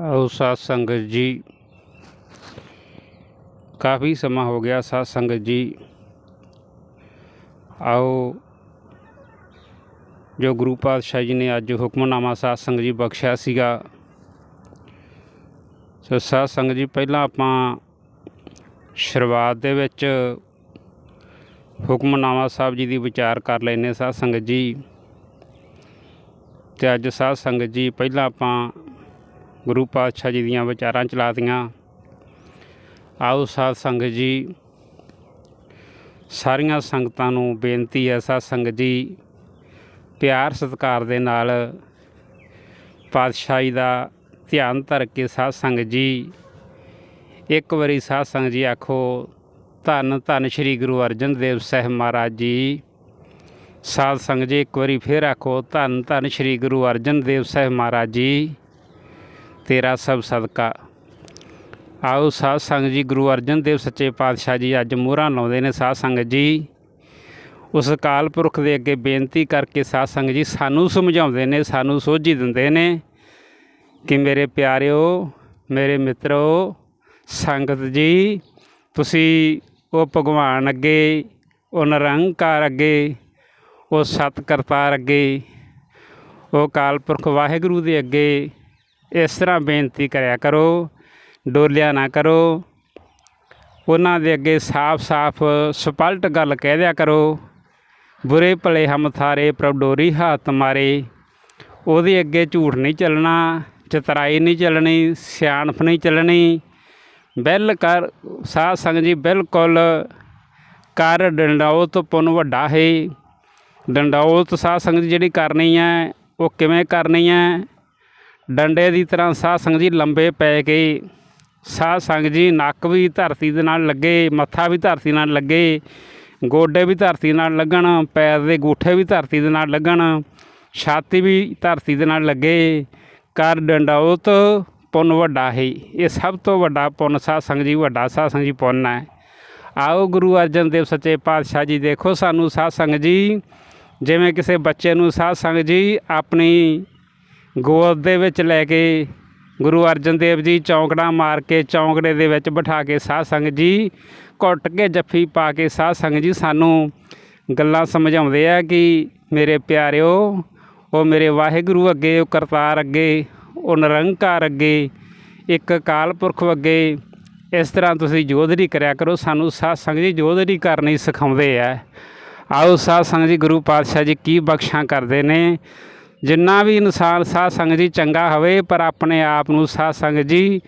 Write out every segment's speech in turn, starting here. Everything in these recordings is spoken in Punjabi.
ਆਓ ਸਾਧ ਸੰਗਤ ਜੀ। ਕਾਫੀ ਸਮਾਂ ਹੋ ਗਿਆ ਸਾਧ ਸੰਗਤ ਜੀ। ਆਓ ਜੋ ਗੁਰੂ ਪਾਤਸ਼ਾਹ ਜੀ ਨੇ ਅੱਜ ਹੁਕਮਨਾਮਾ ਸਾਧ ਸੰਗਤ ਜੀ ਬਖਸ਼ਿਆ ਸੀਗਾ। ਸੋ ਸਾਧ ਸੰਗਤ ਜੀ, ਪਹਿਲਾਂ ਆਪਾਂ ਸ਼ੁਰੂਆਤ ਦੇ ਵਿੱਚ ਹੁਕਮਨਾਮਾ ਸਾਹਿਬ ਜੀ ਦੀ ਵਿਚਾਰ ਕਰ ਲੈਨੇ ਸਾਧ ਸੰਗਤ ਜੀ। ਤੇ ਅੱਜ ਸਾਧ ਸੰਗਤ ਜੀ, ਪਹਿਲਾਂ ਆਪਾਂ ਗੁਰੂ ਪਾਤਸ਼ਾਹ ਜੀ ਦੀਆਂ ਵਿਚਾਰਾਂ ਚਲਾਤੀਆਂ। ਆਓ ਸਾਧ ਸੰਗਤ ਜੀ, ਸਾਰੀਆਂ ਸੰਗਤਾਂ ਨੂੰ ਬੇਨਤੀ ਹੈ, ਸਾਧ ਸੰਗਤ ਜੀ, ਪਿਆਰ ਸਤਿਕਾਰ ਦੇ ਨਾਲ ਪਾਤਸ਼ਾਹੀ ਦਾ ਧਿਆਨ ਧਰ ਕੇ ਸਾਧ ਸੰਗਤ ਜੀ, ਇੱਕ ਵਾਰੀ ਸਾਧ ਸੰਗਤ ਜੀ ਆਖੋ, ਧੰਨ ਧੰਨ ਸ੍ਰੀ ਗੁਰੂ ਅਰਜਨ ਦੇਵ ਸਾਹਿਬ ਮਹਾਰਾਜ ਜੀ। ਸਾਧ ਸੰਗਤ ਜੀ ਇੱਕ ਵਾਰੀ ਫੇਰ ਆਖੋ, ਧੰਨ ਧੰਨ ਸ੍ਰੀ ਗੁਰੂ ਅਰਜਨ ਦੇਵ ਸਾਹਿਬ ਮਹਾਰਾਜ ਜੀ। ਤੇਰਾ ਸਭ ਸਦਕਾ। ਆਓ ਸਾਧ ਸੰਗਤ ਜੀ, ਗੁਰੂ ਅਰਜਨ ਦੇਵ ਸੱਚੇ ਪਾਤਸ਼ਾਹ ਜੀ, ਅੱਜ ਮੋਹਰਾਂ ਲਾਉਂਦੇ ਨੇ ਸਾਧ ਸੰਗਤ ਜੀ। ਉਸ ਅਕਾਲ ਪੁਰਖ ਦੇ ਅੱਗੇ ਬੇਨਤੀ ਕਰਕੇ ਸਾਧ ਸੰਗਤ ਜੀ, ਸਾਨੂੰ ਸਮਝਾਉਂਦੇ ਨੇ, ਸਾਨੂੰ ਸੋਝੀ ਦਿੰਦੇ ਨੇ ਕਿ ਮੇਰੇ ਪਿਆਰਿਓ, ਮੇਰੇ ਮਿੱਤਰੋ, ਸੰਗਤ ਜੀ, ਤੁਸੀਂ ਉਹ ਭਗਵਾਨ ਅੱਗੇ, ਉਹ ਨਿਰੰਕਾਰ ਅੱਗੇ, ਉਹ ਸਤਿ ਕਰਤਾਰ ਅੱਗੇ, ਉਹ ਕਾਲ ਪੁਰਖ ਵਾਹਿਗੁਰੂ ਦੇ ਅੱਗੇ ਇਸ ਤਰ੍ਹਾਂ ਬੇਨਤੀ ਕਰਿਆ ਕਰੋ, ਡੋਲਿਆ ਨਾ ਕਰੋ। ਉਹਨਾਂ ਦੇ ਅੱਗੇ ਸਾਫ਼-ਸਾਫ਼ ਸਪਲਟ ਗੱਲ ਕਹਿ ਦਿਆ ਕਰੋ। ਬੁਰੇ ਭਲੇ ਹਮ ਥਾਰੇ ਪ੍ਰਭਡੋਰੀ ਹੱਥ ਮਾਰੇ। ਉਹਦੇ ਅੱਗੇ ਝੂਠ ਨਹੀਂ ਚੱਲਣਾ, ਚਤਰਾਈ ਨਹੀਂ ਚੱਲਣੀ, ਸਿਆਣਪ ਨਹੀਂ ਚੱਲਣੀ। ਬਿਲ ਕਰ ਸਾਧ ਸੰਗ ਜੀ, ਬਿਲਕੁਲ ਕਰ ਡੰਡੌਤ ਪੁੰਨ ਵੱਡਾ ਹੈ। ਡੰਡੌਤ ਸਾਧ ਸੰਗ ਜੀ ਜਿਹੜੀ ਕਰਨੀ ਹੈ, ਉਹ ਕਿਵੇਂ ਕਰਨੀ ਹੈ? ਡੰਡੇ ਦੀ ਤਰ੍ਹਾਂ ਸਾਧ ਸੰਗਤ ਜੀ ਲੰਬੇ ਪੈ ਕੇ ਸਾਧ ਸੰਗਤ ਜੀ ਨੱਕ ਵੀ ਧਰਤੀ ਦੇ ਨਾਲ ਲੱਗੇ, ਮੱਥਾ ਵੀ ਧਰਤੀ ਨਾਲ ਲੱਗੇ, ਗੋਡੇ ਵੀ ਧਰਤੀ ਨਾਲ ਲੱਗਣ, ਪੈਰ ਦੇ ਗੂਠੇ ਵੀ ਧਰਤੀ ਦੇ ਨਾਲ ਲੱਗਣ, ਛਾਤੀ ਵੀ ਧਰਤੀ ਦੇ ਨਾਲ ਲੱਗੇ। ਕਰ ਡੰਡਾਉਤ ਪੁੰਨ ਵੱਡਾ ਹੈ। ਇਹ ਸਭ ਤੋਂ ਵੱਡਾ ਪੁੰਨ ਸਾਧ ਸੰਗਤ ਜੀ ਵੱਡਾ ਸਾਧ ਸੰਗਤ ਜੀ ਪੁੰਨ ਹੈ। ਆਓ ਗੁਰੂ ਅਰਜਨ ਦੇਵ ਸੱਚੇ ਪਾਤਸ਼ਾਹ ਜੀ ਦੇਖੋ ਸਾਨੂੰ ਸਾਧ ਸੰਗਤ ਜੀ, ਜਿਵੇਂ ਕਿਸੇ ਬੱਚੇ ਨੂੰ ਸਾਧ ਸੰਗਤ ਜੀ ਆਪਣੀ ਗੋਦ ਦੇ ਵਿੱਚ ਲੈ ਕੇ ਗੁਰੂ ਅਰਜਨ ਦੇਵ ਜੀ ਚੌਂਕੜਾ ਮਾਰ ਕੇ ਚੌਂਕੜੇ ਦੇ ਵਿੱਚ ਬਿਠਾ ਕੇ ਸਾਧ ਸੰਗਤ ਜੀ, ਘੁੱਟ ਕੇ ਜੱਫੀ ਪਾ ਕੇ ਸਾਧ ਸੰਗਤ ਜੀ ਸਾਨੂੰ ਗੱਲਾਂ ਸਮਝਾਉਂਦੇ ਆ ਕਿ ਮੇਰੇ ਪਿਆਰਿਓ, ਉਹ ਮੇਰੇ ਵਾਹਿਗੁਰੂ ਅੱਗੇ, ਉਹ ਕਰਤਾਰ ਅੱਗੇ, ਉਹ ਨਿਰੰਕਾਰ ਅੱਗੇ, ਇੱਕ ਅਕਾਲ ਪੁਰਖ ਅੱਗੇ, ਇਸ ਤਰ੍ਹਾਂ ਤੁਸੀਂ ਜੋਧਰੀ ਕਰਿਆ ਕਰੋ, ਸਾਨੂੰ ਸਾਧ ਸੰਗਤ ਜੀ ਜੋਧਰੀ ਕਰਨੀ ਸਿਖਾਉਂਦੇ ਆ। ਆਓ ਸਾਧ ਸੰਗਤ ਜੀ ਗੁਰੂ ਪਾਤਸ਼ਾਹ ਜੀ ਕੀ ਬਖਸ਼ਾਂ ਕਰਦੇ ਨੇ ਜਿੰਨਾ ਵੀ ਇਨਸਾਨ ਸਾਧ ਸੰਗਤ ਜੀ ਚੰਗਾ ਹੋਵੇ, ਪਰ ਆਪਣੇ ਆਪ ਨੂੰ ਸਾਧ ਸੰਗਤ ਜੀ,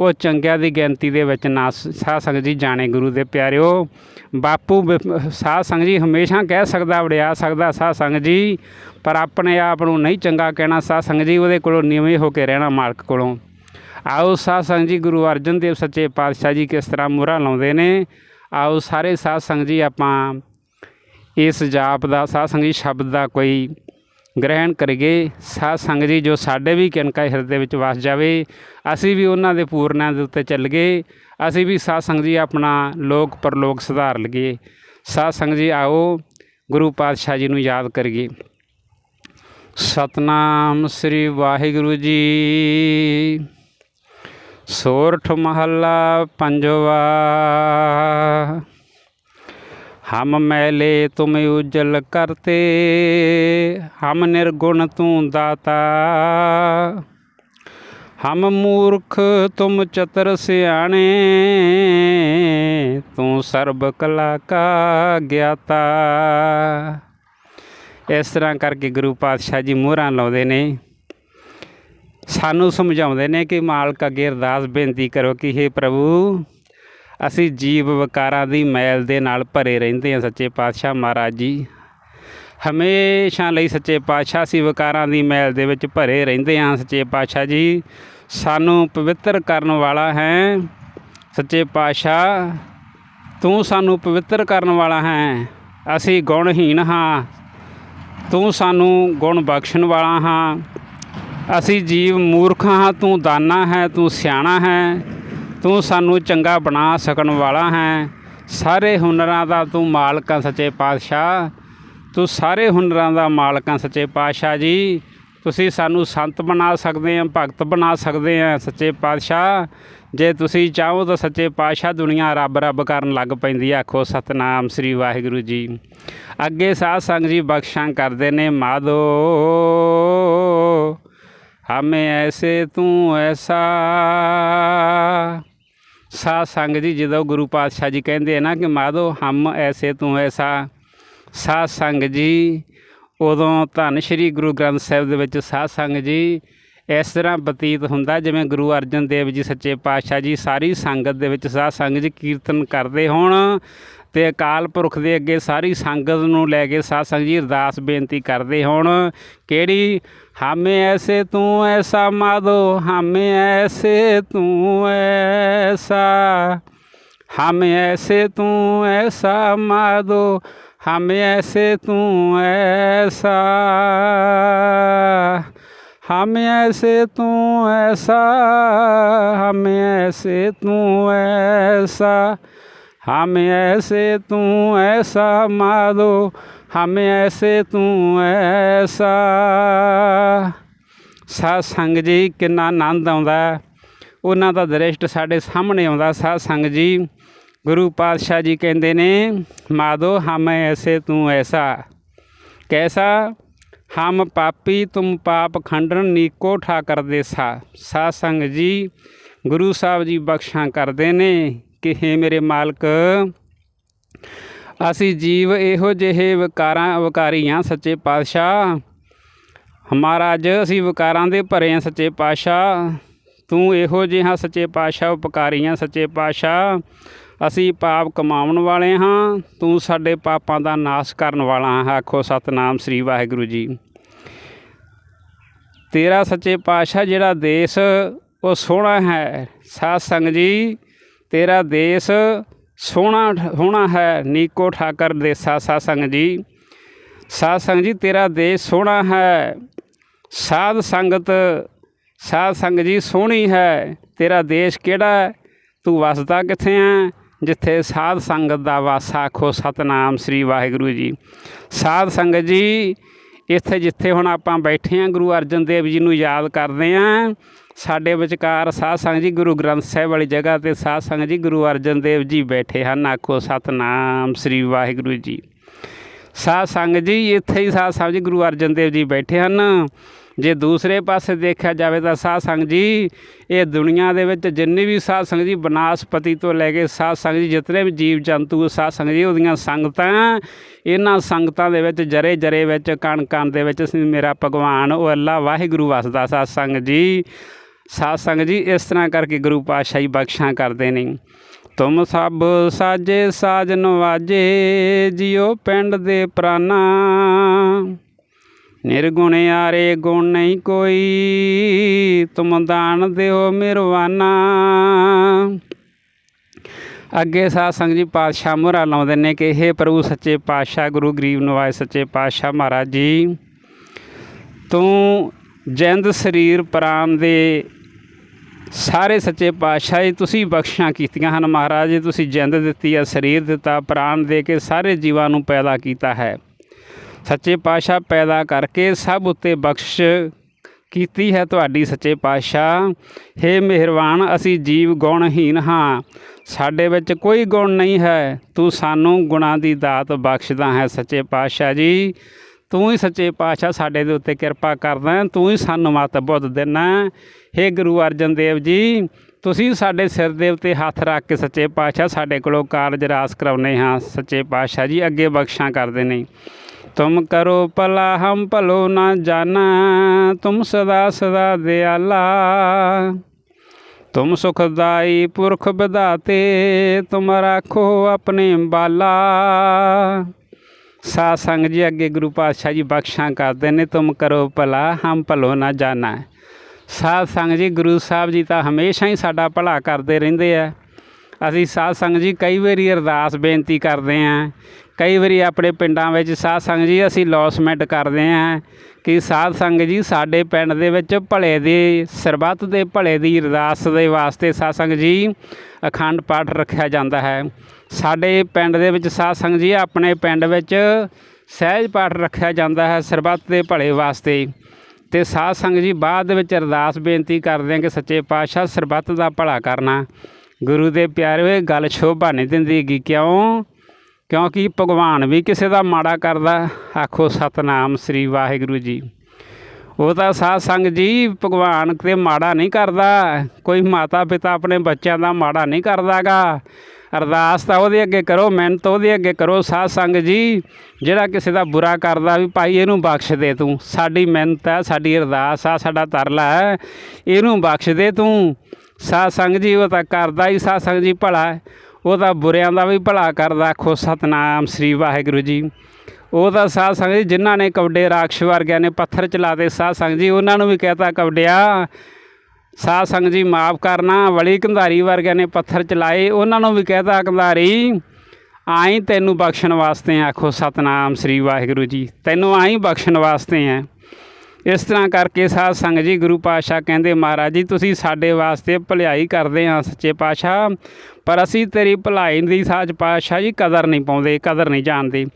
ਉਹ ਚੰਗਿਆਂ ਦੀ ਗਿਣਤੀ ਦੇ ਵਿੱਚ ਨਾ ਸ- ਸਾਧ ਸੰਗਤ ਜੀ ਜਾਣੇ ਗੁਰੂ ਦੇ ਪਿਆਰਿਓ। ਬਾਪੂ ਬ- ਸਾਧ ਸੰਗਤ ਜੀ ਹਮੇਸ਼ਾ ਕਹਿ ਸਕਦਾ ਵੜਿਆ ਸਕਦਾ ਸਾਧ ਸੰਗਤ ਜੀ, ਪਰ ਆਪਣੇ ਆਪ ਨੂੰ ਨਹੀਂ ਚੰਗਾ ਕਹਿਣਾ ਸਾਧ ਸੰਗਤ ਜੀ, ਉਹਦੇ ਕੋਲੋਂ ਨੀਵੇਂ ਹੋ ਕੇ ਰਹਿਣਾ ਮਾਲਕ ਕੋਲੋਂ। ਆਓ ਸਾਧ ਸੰਗਤ ਜੀ ਗੁਰੂ ਅਰਜਨ ਦੇਵ ਸੱਚੇ ਪਾਤਸ਼ਾਹ ਜੀ ਕਿਸ ਤਰ੍ਹਾਂ ਮੂਹਰਾਂ ਲਾਉਂਦੇ ਨੇ। ਆਓ ਸਾਰੇ ਸਾਧ ਸੰਗਤ ਜੀ ਆਪਾਂ ਇਸ ਜਾਪ ਦਾ, ਸਾਧ ਸੰਗਤ ਜੀ ਸ਼ਬਦ ਦਾ ਕੋਈ ਗ੍ਰਹਿਣ ਕਰੀਏ। ਸਾਧ ਸੰਗਤ ਜੀ, ਜੋ ਸਾਡੇ ਵੀ ਕਿਨਕਾ ਹਿਰਦੇ ਵਿੱਚ ਵਸ ਜਾਵੇ, ਅਸੀਂ ਵੀ ਉਹਨਾਂ ਦੇ ਪੂਰਨਾਂ ਦੇ ਉੱਤੇ ਚੱਲ ਗਏ ਅਸੀਂ ਵੀ ਸਾਧ ਸੰਗਤ ਜੀ ਆਪਣਾ ਲੋਕ ਪਰਲੋਕ ਸੁਧਾਰ ਲਈਏ। ਸਾਧ ਸੰਗਤ ਜੀ, ਆਓ ਗੁਰੂ ਪਾਤਸ਼ਾਹ ਜੀ ਨੂੰ ਯਾਦ ਕਰੀਏ। ਸਤਨਾਮ ਸ੍ਰੀ ਵਾਹਿਗੁਰੂ ਜੀ। ਸੋਰਠ ਮਹੱਲਾ ਪੰਜਵਾ। ਹਮ ਮੈਲੇ ਤੁਮ ਉਜਲ ਕਰਤੇ, ਹਮ ਨਿਰਗੁਣ ਤੂੰ ਦਾਤਾ। ਹਮ ਮੂਰਖ ਤੁਮ ਚਤਰ ਸਿਆਣੇ, ਤੂੰ ਸਰਬ ਕਲਾ ਕਾ ਗਿਆਤਾ। ਇਸ ਤਰ੍ਹਾਂ ਕਰਕੇ ਗੁਰੂ ਪਾਤਸ਼ਾਹ ਜੀ ਮੋਹਰਾਂ ਲਾਉਂਦੇ ਨੇ। ਸਾਨੂੰ ਸਮਝਾਉਂਦੇ ਨੇ ਕਿ ਮਾਲਕ ਅੱਗੇ ਅਰਦਾਸ ਬੇਨਤੀ ਕਰੋ ਕਿ हे ਪ੍ਰਭੂ ਅਸੀਂ ਜੀਵ ਵਿਕਾਰਾਂ ਦੀ ਮੈਲ ਦੇ ਨਾਲ ਭਰੇ ਰਹਿੰਦੇ ਹਾਂ ਸੱਚੇ ਪਾਤਸ਼ਾਹ ਮਹਾਰਾਜ ਜੀ। ਹਮੇਸ਼ਾ ਲਈ ਸੱਚੇ ਪਾਤਸ਼ਾਹ ਅਸੀਂ ਵਿਕਾਰਾਂ ਦੀ ਮੈਲ ਦੇ ਵਿੱਚ ਭਰੇ ਰਹਿੰਦੇ ਹਾਂ ਸੱਚੇ ਪਾਤਸ਼ਾਹ ਜੀ। ਸਾਨੂੰ ਪਵਿੱਤਰ ਕਰਨ ਵਾਲਾ ਹੈ ਸੱਚੇ ਪਾਤਸ਼ਾਹ। ਤੂੰ ਸਾਨੂੰ ਪਵਿੱਤਰ ਕਰਨ ਵਾਲਾ ਹੈ, ਅਸੀਂ ਗੁਣਹੀਣ ਹਾਂ। ਤੂੰ ਸਾਨੂੰ ਗੁਣ ਬਖਸ਼ਣ ਵਾਲਾ ਹਾਂ। ਅਸੀਂ ਜੀਵ ਮੂਰਖ ਹਾਂ, ਤੂੰ ਦਾਨਾ ਹੈ, ਤੂੰ ਸਿਆਣਾ ਹੈ। ਤੂੰ ਸਾਨੂੰ ਚੰਗਾ ਬਣਾ ਸਕਣ ਵਾਲਾ ਹੈ। ਸਾਰੇ ਹੁਨਰਾਂ ਦਾ ਤੂੰ ਮਾਲਕ ਸੱਚੇ ਪਾਤਸ਼ਾਹ। ਤੂੰ ਸਾਰੇ ਹੁਨਰਾਂ ਦਾ ਮਾਲਕਾਂ ਸੱਚੇ ਪਾਤਸ਼ਾਹ ਜੀ। ਤੁਸੀਂ ਸਾਨੂੰ ਸੰਤ ਬਣਾ ਸਕਦੇ ਆ, ਭਗਤ ਬਣਾ ਸਕਦੇ ਆ ਸੱਚੇ ਪਾਤਸ਼ਾਹ। ਜੇ ਤੁਸੀਂ ਚਾਹੋ ਤਾਂ ਸੱਚੇ ਪਾਤਸ਼ਾਹ ਦੁਨੀਆ ਰੱਬ ਰੱਬ ਕਰਨ ਲੱਗ ਪੈਂਦੀ ਆ। ਆਖੋ ਸਤਨਾਮ ਸ੍ਰੀ ਵਾਹਿਗੁਰੂ ਜੀ। ਅੱਗੇ ਸਾਧ ਸੰਗ ਜੀ ਬਖਸ਼ਾਂ ਕਰਦੇ ਨੇ ਮਾਧੋ। ਹਮੇ ਐਸੇ ਤੂੰ ਐਸਾ। ਸਾਧ ਸੰਗ ਜੀ, ਜਦੋਂ ਗੁਰੂ ਪਾਤਸ਼ਾਹ ਜੀ ਕਹਿੰਦੇ ਆ ਨਾ ਕਿ ਮਾਧੋ, ਹਮ ਐਸੇ ਤੂੰ ਐਸਾ। ਸਾਧ ਸੰਗ ਜੀ, ਉਦੋਂ ਧੰਨ ਸ਼੍ਰੀ ਗੁਰੂ ਗ੍ਰੰਥ ਸਾਹਿਬ ਦੇ ਵਿੱਚ ਸਾਧ ਸੰਗ ਜੀ ਇਸ ਤਰ੍ਹਾਂ ਬਤੀਤ ਹੁੰਦਾ ਜਿਵੇਂ ਗੁਰੂ ਅਰਜਨ ਦੇਵ ਜੀ, ਸੱਚੇ ਪਾਤਸ਼ਾਹ ਜੀ, ਸਾਰੀ ਸੰਗਤ ਦੇ ਵਿੱਚ ਸਾਧ ਸੰਗ ਜੀ ਕੀਰਤਨ ਕਰਦੇ ਹੋਣ ਤੇ ਅਕਾਲ ਪੁਰਖ ਦੇ ਅੱਗੇ ਸਾਰੀ ਸੰਗਤ ਨੂੰ ਲੈ ਕੇ ਸਾਧ ਸੰਗ ਜੀ ਅਰਦਾਸ ਬੇਨਤੀ ਕਰਦੇ ਹੋਣ, ਕਿਹੜੀ ਹਮੇ ਐਸੇ ਤੂੰ ਐਸਾ ਮਾਧੋ, ਹਮੇ ਐਸੇ ਤੂੰ ਐਸਾ, ਹਮੇ ਐਸੇ ਤੂੰ ਐਸਾ ਮਾਦੋ ਹਮੇ ਐਸੇ ਤੂੰ ਐਸਾ, ਹਮ ਐਸੇ ਤੂੰ ਐਸਾ, ਹਮ ਐਸੇ ਤੂੰ ਐਸਾ हमें ऐसे तू ऐसा माधो हमें ऐसे तू ऐसा ਸਾਧ ਸੰਗ ਜੀ ਕਿੰਨਾ ਆਨੰਦ ਆਉਂਦਾ ਹੈ। ਉਹਨਾਂ ਦਾ ਦ੍ਰਿਸ਼ਟ ਸਾਡੇ ਸਾਹਮਣੇ ਆਉਂਦਾ ਸਾਧ ਸੰਗ ਜੀ ਗੁਰੂ ਪਾਤਸ਼ਾਹ ਜੀ ਕਹਿੰਦੇ ਨੇ ਮਾਦੋ ਹਮ ਐਸੇ ਤੂੰ ਐਸਾ ਕੈਸਾ ਹਮ ਪਾਪੀ ਤੁਮ ਪਾਪ ਖੰਡਨ ਨੀਕੋ ਠਾਕਰ ਦੇਸਾ ਸਾਧ ਸੰਗ ਜੀ ਗੁਰੂ ਸਾਹਿਬ ਜੀ ਬਖਸ਼ਾਂ ਕਰਦੇ ਨੇ ਕਿ ਹੇ ਮੇਰੇ ਮਾਲਕ, ਅਸੀਂ ਜੀਵ ਇਹੋ ਜਿਹੇ ਵਿਕਾਰਾਂ ਵਿਕਾਰੀ ਹਾਂ ਸੱਚੇ ਪਾਤਸ਼ਾਹ। ਹਮਾਰਾ ਮਹਾਰਾਜ, ਅਸੀਂ ਵਿਕਾਰਾਂ ਦੇ ਭਰੇ ਹਾਂ ਸੱਚੇ ਪਾਤਸ਼ਾਹ। ਤੂੰ ਇਹੋ ਜਿਹਾ ਸੱਚੇ ਪਾਤਸ਼ਾਹ ਉਪਕਾਰੀ ਹਾਂ ਸੱਚੇ ਪਾਤਸ਼ਾਹ। ਅਸੀਂ ਪਾਪ ਕਮਾਉਣ ਵਾਲੇ ਹਾਂ। ਤੂੰ ਸਾਡੇ ਪਾਪਾਂ ਦਾ ਨਾਸ਼ ਕਰਨ ਵਾਲਾ ਹੈ, ਆਖੋ ਸਤਨਾਮ ਸ੍ਰੀ ਵਾਹਿਗੁਰੂ ਜੀ। ਤੇਰਾ ਸੱਚੇ ਪਾਤਸ਼ਾਹ ਜਿਹੜਾ ਦੇਸ਼, ਉਹ ਸੋਹਣਾ ਹੈ। ਸਾਧ ਸੰਗ ਜੀ ਤੇਰਾ ਦੇਸ਼ ਸੋਹਣਾ ਹੋਣਾ ਹੈ, ਨੀਕੋ ਠਾਕਰ ਦੇਸਾ ਸਾਧ ਜੀ। ਸਾਧ ਜੀ, ਤੇਰਾ ਦੇਸ਼ ਸੋਹਣਾ ਹੈ, ਸਾਧ ਸੰਗਤ, ਸਾਧ ਸੰਗ ਜੀ ਸੋਹਣੀ ਹੈ, ਤੇਰਾ ਦੇਸ਼ ਕਿਹੜਾ ਤੂੰ ਵਸਦਾ ਕਿੱਥੇ ਆ ਜਿੱਥੇ ਸਾਧ ਸੰਗਤ ਦਾ ਵਾਸਾ ਆਖੋ, ਸਤਨਾਮ ਸ੍ਰੀ ਵਾਹਿਗੁਰੂ ਜੀ। ਸਾਧ ਸੰਗਤ ਜੀ, ਇੱਥੇ ਜਿੱਥੇ ਹੁਣ ਆਪਾਂ ਬੈਠੇ ਆ, ਗੁਰੂ ਅਰਜਨ ਦੇਵ ਜੀ ਨੂੰ ਯਾਦ ਕਰਦੇ ਆ ਸਾਡੇ ਵਿਚਕਾਰ ਸਾਧ ਸੰਗਤ ਜੀ ਗੁਰੂ ਗ੍ਰੰਥ ਸਾਹਿਬ ਵਾਲੀ ਜਗ੍ਹਾ ਤੇ ਸਾਧ ਸੰਗਤ ਜੀ ਗੁਰੂ ਅਰਜਨ ਦੇਵ ਜੀ ਬੈਠੇ ਹਨ, ਆਖੋ ਸਤਨਾਮ ਸ੍ਰੀ ਵਾਹਿਗੁਰੂ ਜੀ। ਸਾਧ ਸੰਗਤ ਜੀ, ਇੱਥੇ ਹੀ ਸਾਧ ਸੰਗਤ ਜੀ ਗੁਰੂ ਅਰਜਨ ਦੇਵ ਜੀ ਬੈਠੇ ਹਨ। ਜੇ ਦੂਸਰੇ ਪਾਸੇ ਦੇਖਿਆ ਜਾਵੇ ਤਾਂ ਸਾਧ ਸੰਗਤ ਜੀ, ਇਹ ਦੁਨੀਆ ਦੇ ਵਿੱਚ ਜਿੰਨੇ ਵੀ ਸਾਧ ਸੰਗਤ ਜੀ ਬਨਾਸਪਤੀ ਤੋਂ ਲੈ ਕੇ ਸਾਧ ਸੰਗਤ ਜੀ ਜਿਤਨੇ ਵੀ ਜੀਵ ਜੰਤੂ, ਸਾਧ ਸੰਗਤ ਜੀ ਉਹਦੀਆਂ ਸੰਗਤਾਂ, ਇਹਨਾਂ ਸੰਗਤਾਂ ਦੇ ਵਿੱਚ ਜਰੇ ਜਰੇ ਵਿੱਚ, ਕਣ ਕਣ ਦੇ ਵਿੱਚ, ਮੇਰਾ ਭਗਵਾਨ, ਉਹ ਅੱਲਾ ਵਾਹਿਗੁਰੂ ਵਸਦਾ ਸਾਧ ਸੰਗਤ ਜੀ। ਸਾਧ ਸੰਗਤ ਜੀ, ਇਸ ਤਰ੍ਹਾਂ ਕਰਕੇ ਗੁਰੂ ਪਾਤਸ਼ਾਹ ਜੀ ਬਖਸ਼ਾਂ ਕਰਦੇ ਨੇ। ਤੁਮ ਸਭ ਸਾਜੇ ਸਾਜ ਨਵਾਜੇ, ਜਿਉ ਪਿੰਡ ਦੇ ਪ੍ਰਾਨਾ। ਨਿਰਗੁਣ ਆਰੇ ਗੁਣ ਨਹੀਂ ਕੋਈ, ਤੁਮ ਦਾਨ ਦਿਓ ਮਿਰਵਾਨਾ। ਅੱਗੇ ਸਾਧ ਸੰਗਤ ਜੀ ਪਾਤਸ਼ਾਹ ਮੁਹਰਾ ਲਾਉਂਦੇ ਨੇ ਕਿ ਇਹ ਪ੍ਰਭੂ ਸੱਚੇ ਪਾਤਸ਼ਾਹ, ਗੁਰੂ ਗਰੀਬ ਨਵਾਜ ਸੱਚੇ ਪਾਤਸ਼ਾਹ ਮਹਾਰਾਜ ਜੀ, ਤੂੰ ਜਿੰਦ ਸਰੀਰ ਪ੍ਰਾਨ ਦੇ ਸਾਰੇ ਸੱਚੇ ਪਾਤਸ਼ਾਹ ਜੀ, ਤੁਸੀਂ ਬਖਸ਼ਾਂ ਕੀਤੀਆਂ ਹਨ ਮਹਾਰਾਜ ਜੀ ਤੁਸੀਂ ਜਿੰਦ ਦਿੱਤੀ ਹੈ, ਸਰੀਰ ਦਿੱਤਾ, ਪ੍ਰਾਣ ਦੇ ਕੇ ਸਾਰੇ ਜੀਵਾਂ ਨੂੰ ਪੈਦਾ ਕੀਤਾ ਹੈ। ਸੱਚੇ ਪਾਤਸ਼ਾਹ ਪੈਦਾ ਕਰਕੇ ਸਭ ਉੱਤੇ ਬਖਸ਼ ਕੀਤੀ ਹੈ ਤੁਹਾਡੀ ਸੱਚੇ ਪਾਤਸ਼ਾਹ। ਹੇ ਮਿਹਰਬਾਨ, ਅਸੀਂ ਜੀਵ ਗੁਣਹੀਨ ਹਾਂ। ਸਾਡੇ ਵਿੱਚ ਕੋਈ ਗੁਣ ਨਹੀਂ ਹੈ। ਤੂੰ ਸਾਨੂੰ ਗੁਣਾਂ ਦੀ ਦਾਤ ਬਖਸ਼ਦਾ ਹੈ ਸੱਚੇ ਪਾਤਸ਼ਾਹ ਜੀ। ਤੂੰ ਹੀ ਸੱਚੇ ਪਾਤਸ਼ਾਹ ਸਾਡੇ ਦੇ ਉੱਤੇ ਕਿਰਪਾ ਕਰਦਾ ਤੂੰ ਹੀ ਸਾਨੂੰ ਮਤ ਬੁੱਧ ਦੇਣਾ ਹੈ। ਗੁਰੂ ਅਰਜਨ ਦੇਵ ਜੀ, ਤੁਸੀਂ ਸਾਡੇ ਸਿਰ ਦੇ ਉੱਤੇ ਹੱਥ ਰੱਖ ਕੇ ਸੱਚੇ ਪਾਤਸ਼ਾਹ ਸਾਡੇ ਕੋਲੋਂ ਕਾਰਜ ਰਾਸ ਕਰਾਉਨੇ ਹਾਂ। ਸੱਚੇ ਪਾਤਸ਼ਾਹ ਜੀ, ਅੱਗੇ ਬਖਸ਼ਾਂ ਕਰਦੇ ਨੇ। ਤੁਮ ਕਰੋ ਭਲਾ, ਹਮ ਭਲੋ ਨਾ ਜਾਣਾ, ਤੁਮ ਸਦਾ ਸਦਾ ਦਿਆਲਾ। ਤੁਮ ਸੁਖਦਾਈ ਪੁਰਖ ਵਿਧਾਤੇ, ਤੁਮ ਰੱਖੋ ਆਪਣੇ ਬਾਲਾ ਸਾਧ ਸੰਗ ਜੀ ਅੱਗੇ ਗੁਰੂ ਪਾਤਸ਼ਾਹ ਜੀ ਬਖਸ਼ਾਂ ਕਰਦੇ ਨੇ, ਤੁਮ ਕਰੋ ਭਲਾ, ਹਮ ਭਲੋ ਨਾ ਜਾਣਾ। ਸਾਧ ਸੰਗ ਜੀ, ਗੁਰੂ ਸਾਹਿਬ ਜੀ ਤਾਂ ਹਮੇਸ਼ਾ ਹੀ ਸਾਡਾ ਭਲਾ ਕਰਦੇ ਰਹਿੰਦੇ ਆ। ਅਸੀਂ ਸਾਧ ਸੰਗ ਜੀ ਕਈ ਵਾਰੀ ਅਰਦਾਸ ਬੇਨਤੀ ਕਰਦੇ ਆਂ ਕਈ ਵਾਰੀ ਆਪਣੇ ਪਿੰਡਾਂ ਵਿੱਚ ਸਾਧ ਸੰਗ ਜੀ ਅਸੀਂ ਲੌਸਮੈਂਟ ਕਰਦੇ ਆਂ ਕਿ ਸਾਧ ਸੰਗ ਜੀ ਸਾਡੇ ਪਿੰਡ ਦੇ ਵਿੱਚ ਭਲੇ ਦੇ ਸਰਬੱਤ ਦੇ ਭਲੇ ਦੀ ਅਰਦਾਸ ਦੇ ਵਾਸਤੇ ਸਾਧ ਸੰਗ ਜੀ ਅਖੰਡ ਪਾਠ ਰੱਖਿਆ ਜਾਂਦਾ ਹੈ। ਸਾਡੇ ਪਿੰਡ ਦੇ ਵਿੱਚ ਸਾਧ ਸੰਗ ਜੀ ਆਪਣੇ ਪਿੰਡ ਵਿੱਚ ਸਹਿਜ ਪਾਠ ਰੱਖਿਆ ਜਾਂਦਾ ਹੈ ਸਰਬੱਤ ਦੇ ਭਲੇ ਵਾਸਤੇ। ਤੇ ਸਾਧ ਸੰਗਤ ਜੀ ਬਾਅਦ ਦੇ ਵਿੱਚ ਅਰਦਾਸ ਬੇਨਤੀ ਕਰਦੇ ਹਾਂ ਕਿ ਸੱਚੇ ਪਾਤਸ਼ਾਹ ਸਰਬੱਤ ਦਾ ਭਲਾ ਕਰਨਾ। ਗੁਰੂ ਦੇ ਪਿਆਰੇ ਗੱਲ ਸ਼ੋਭਾ ਨਹੀਂ ਦਿੰਦੀ ਗੀ ਕਿਉਂ? ਕਿਉਂਕਿ ਭਗਵਾਨ ਵੀ ਕਿਸੇ ਦਾ ਮਾੜਾ ਕਰਦਾ, ਆਖੋ ਸਤਨਾਮ ਸ੍ਰੀ ਵਾਹਿਗੁਰੂ ਜੀ। ਉਹ ਤਾਂ ਸਾਧ ਸੰਗ ਜੀ, ਭਗਵਾਨ ਤੇ ਮਾੜਾ ਨਹੀਂ ਕਰਦਾ। ਕੋਈ ਮਾਤਾ ਪਿਤਾ ਆਪਣੇ ਬੱਚਿਆਂ ਦਾ ਮਾੜਾ ਨਹੀਂ ਕਰਦਾਗਾ। ਅਰਦਾਸ ਤਾਂ ਉਹਦੇ ਅੱਗੇ ਕਰੋ, ਮਿਹਨਤ ਉਹਦੇ ਅੱਗੇ ਕਰੋ। ਸਾਧ ਸੰਗ ਜੀ, ਜਿਹੜਾ ਕਿਸੇ ਦਾ ਬੁਰਾ ਕਰਦਾ ਵੀ ਭਾਈ ਇਹਨੂੰ ਬਖਸ਼ ਦੇ ਤੂੰ। ਸਾਡੀ ਮਿਹਨਤ ਹੈ ਸਾਡੀ ਅਰਦਾਸ ਆ, ਸਾਡਾ ਤਰਲਾ ਹੈ ਇਹਨੂੰ ਬਖਸ਼ ਦੇ ਤੂੰ। ਸਾਧ ਸੰਗ ਜੀ, ਉਹ ਤਾਂ ਕਰਦਾ ਹੀ ਸਾਧ ਸੰਗ ਜੀ ਭਲਾ ਹੈ। ਉਹ ਤਾਂ ਬੁਰਿਆਂ ਦਾ ਵੀ ਭਲਾ ਕਰਦਾ। ਆਖੋ, ਸਤਨਾਮ ਸ੍ਰੀ ਵਾਹਿਗੁਰੂ ਜੀ। ਉਹ ਤਾਂ ਸਾਧ ਸੰਗਤ ਜੀ, ਜਿਨ੍ਹਾਂ ਨੇ ਕਵਡੇ ਰਾਖਸ਼ ਵਰਗਿਆਂ ਨੇ ਪੱਥਰ ਚਲਾਤੇ ਸਾਧ ਸੰਗਤ ਜੀ, ਉਹਨਾਂ ਨੂੰ ਵੀ ਕਹਤਾ ਕਵਡਿਆ, ਸਾਧ ਸੰਗਤ ਜੀ ਮਾਫ ਕਰਨਾ। ਵਲੀ ਕੰਧਾਰੀ ਵਰਗਿਆਂ ਨੇ ਪੱਥਰ ਚਲਾਏ, ਉਹਨਾਂ ਨੂੰ ਵੀ ਕਹਤਾ ਕੰਧਾਰੀ ਆਈ ਤੈਨੂੰ ਬਖਸ਼ਣ ਵਾਸਤੇ ਆਖੋ, ਸਤਨਾਮ ਸ੍ਰੀ ਵਾਹਿਗੁਰੂ ਜੀ। ਤੈਨੂੰ ਆਈ ਬਖਸ਼ਣ ਵਾਸਤੇ ਆ। ਇਸ ਤਰ੍ਹਾਂ ਕਰਕੇ ਸਾਧ ਸੰਗਤ ਜੀ, ਗੁਰੂ ਪਾਤਸ਼ਾਹ ਕਹਿੰਦੇ, ਮਹਾਰਾਜ ਜੀ, ਤੁਸੀਂ ਸਾਡੇ ਵਾਸਤੇ ਭਲਾਈ ਕਰਦੇ ਆ, ਸੱਚੇ ਪਾਤਸ਼ਾਹ। ਪਰ ਅਸੀਂ ਤੇਰੀ ਭਲਾਈ ਦੀ ਸਾਜ ਪਾਤਸ਼ਾਹ ਜੀ ਕਦਰ ਨਹੀਂ ਪਾਉਂਦੇ, ਕਦਰ ਨਹੀਂ ਜਾਣਦੇ।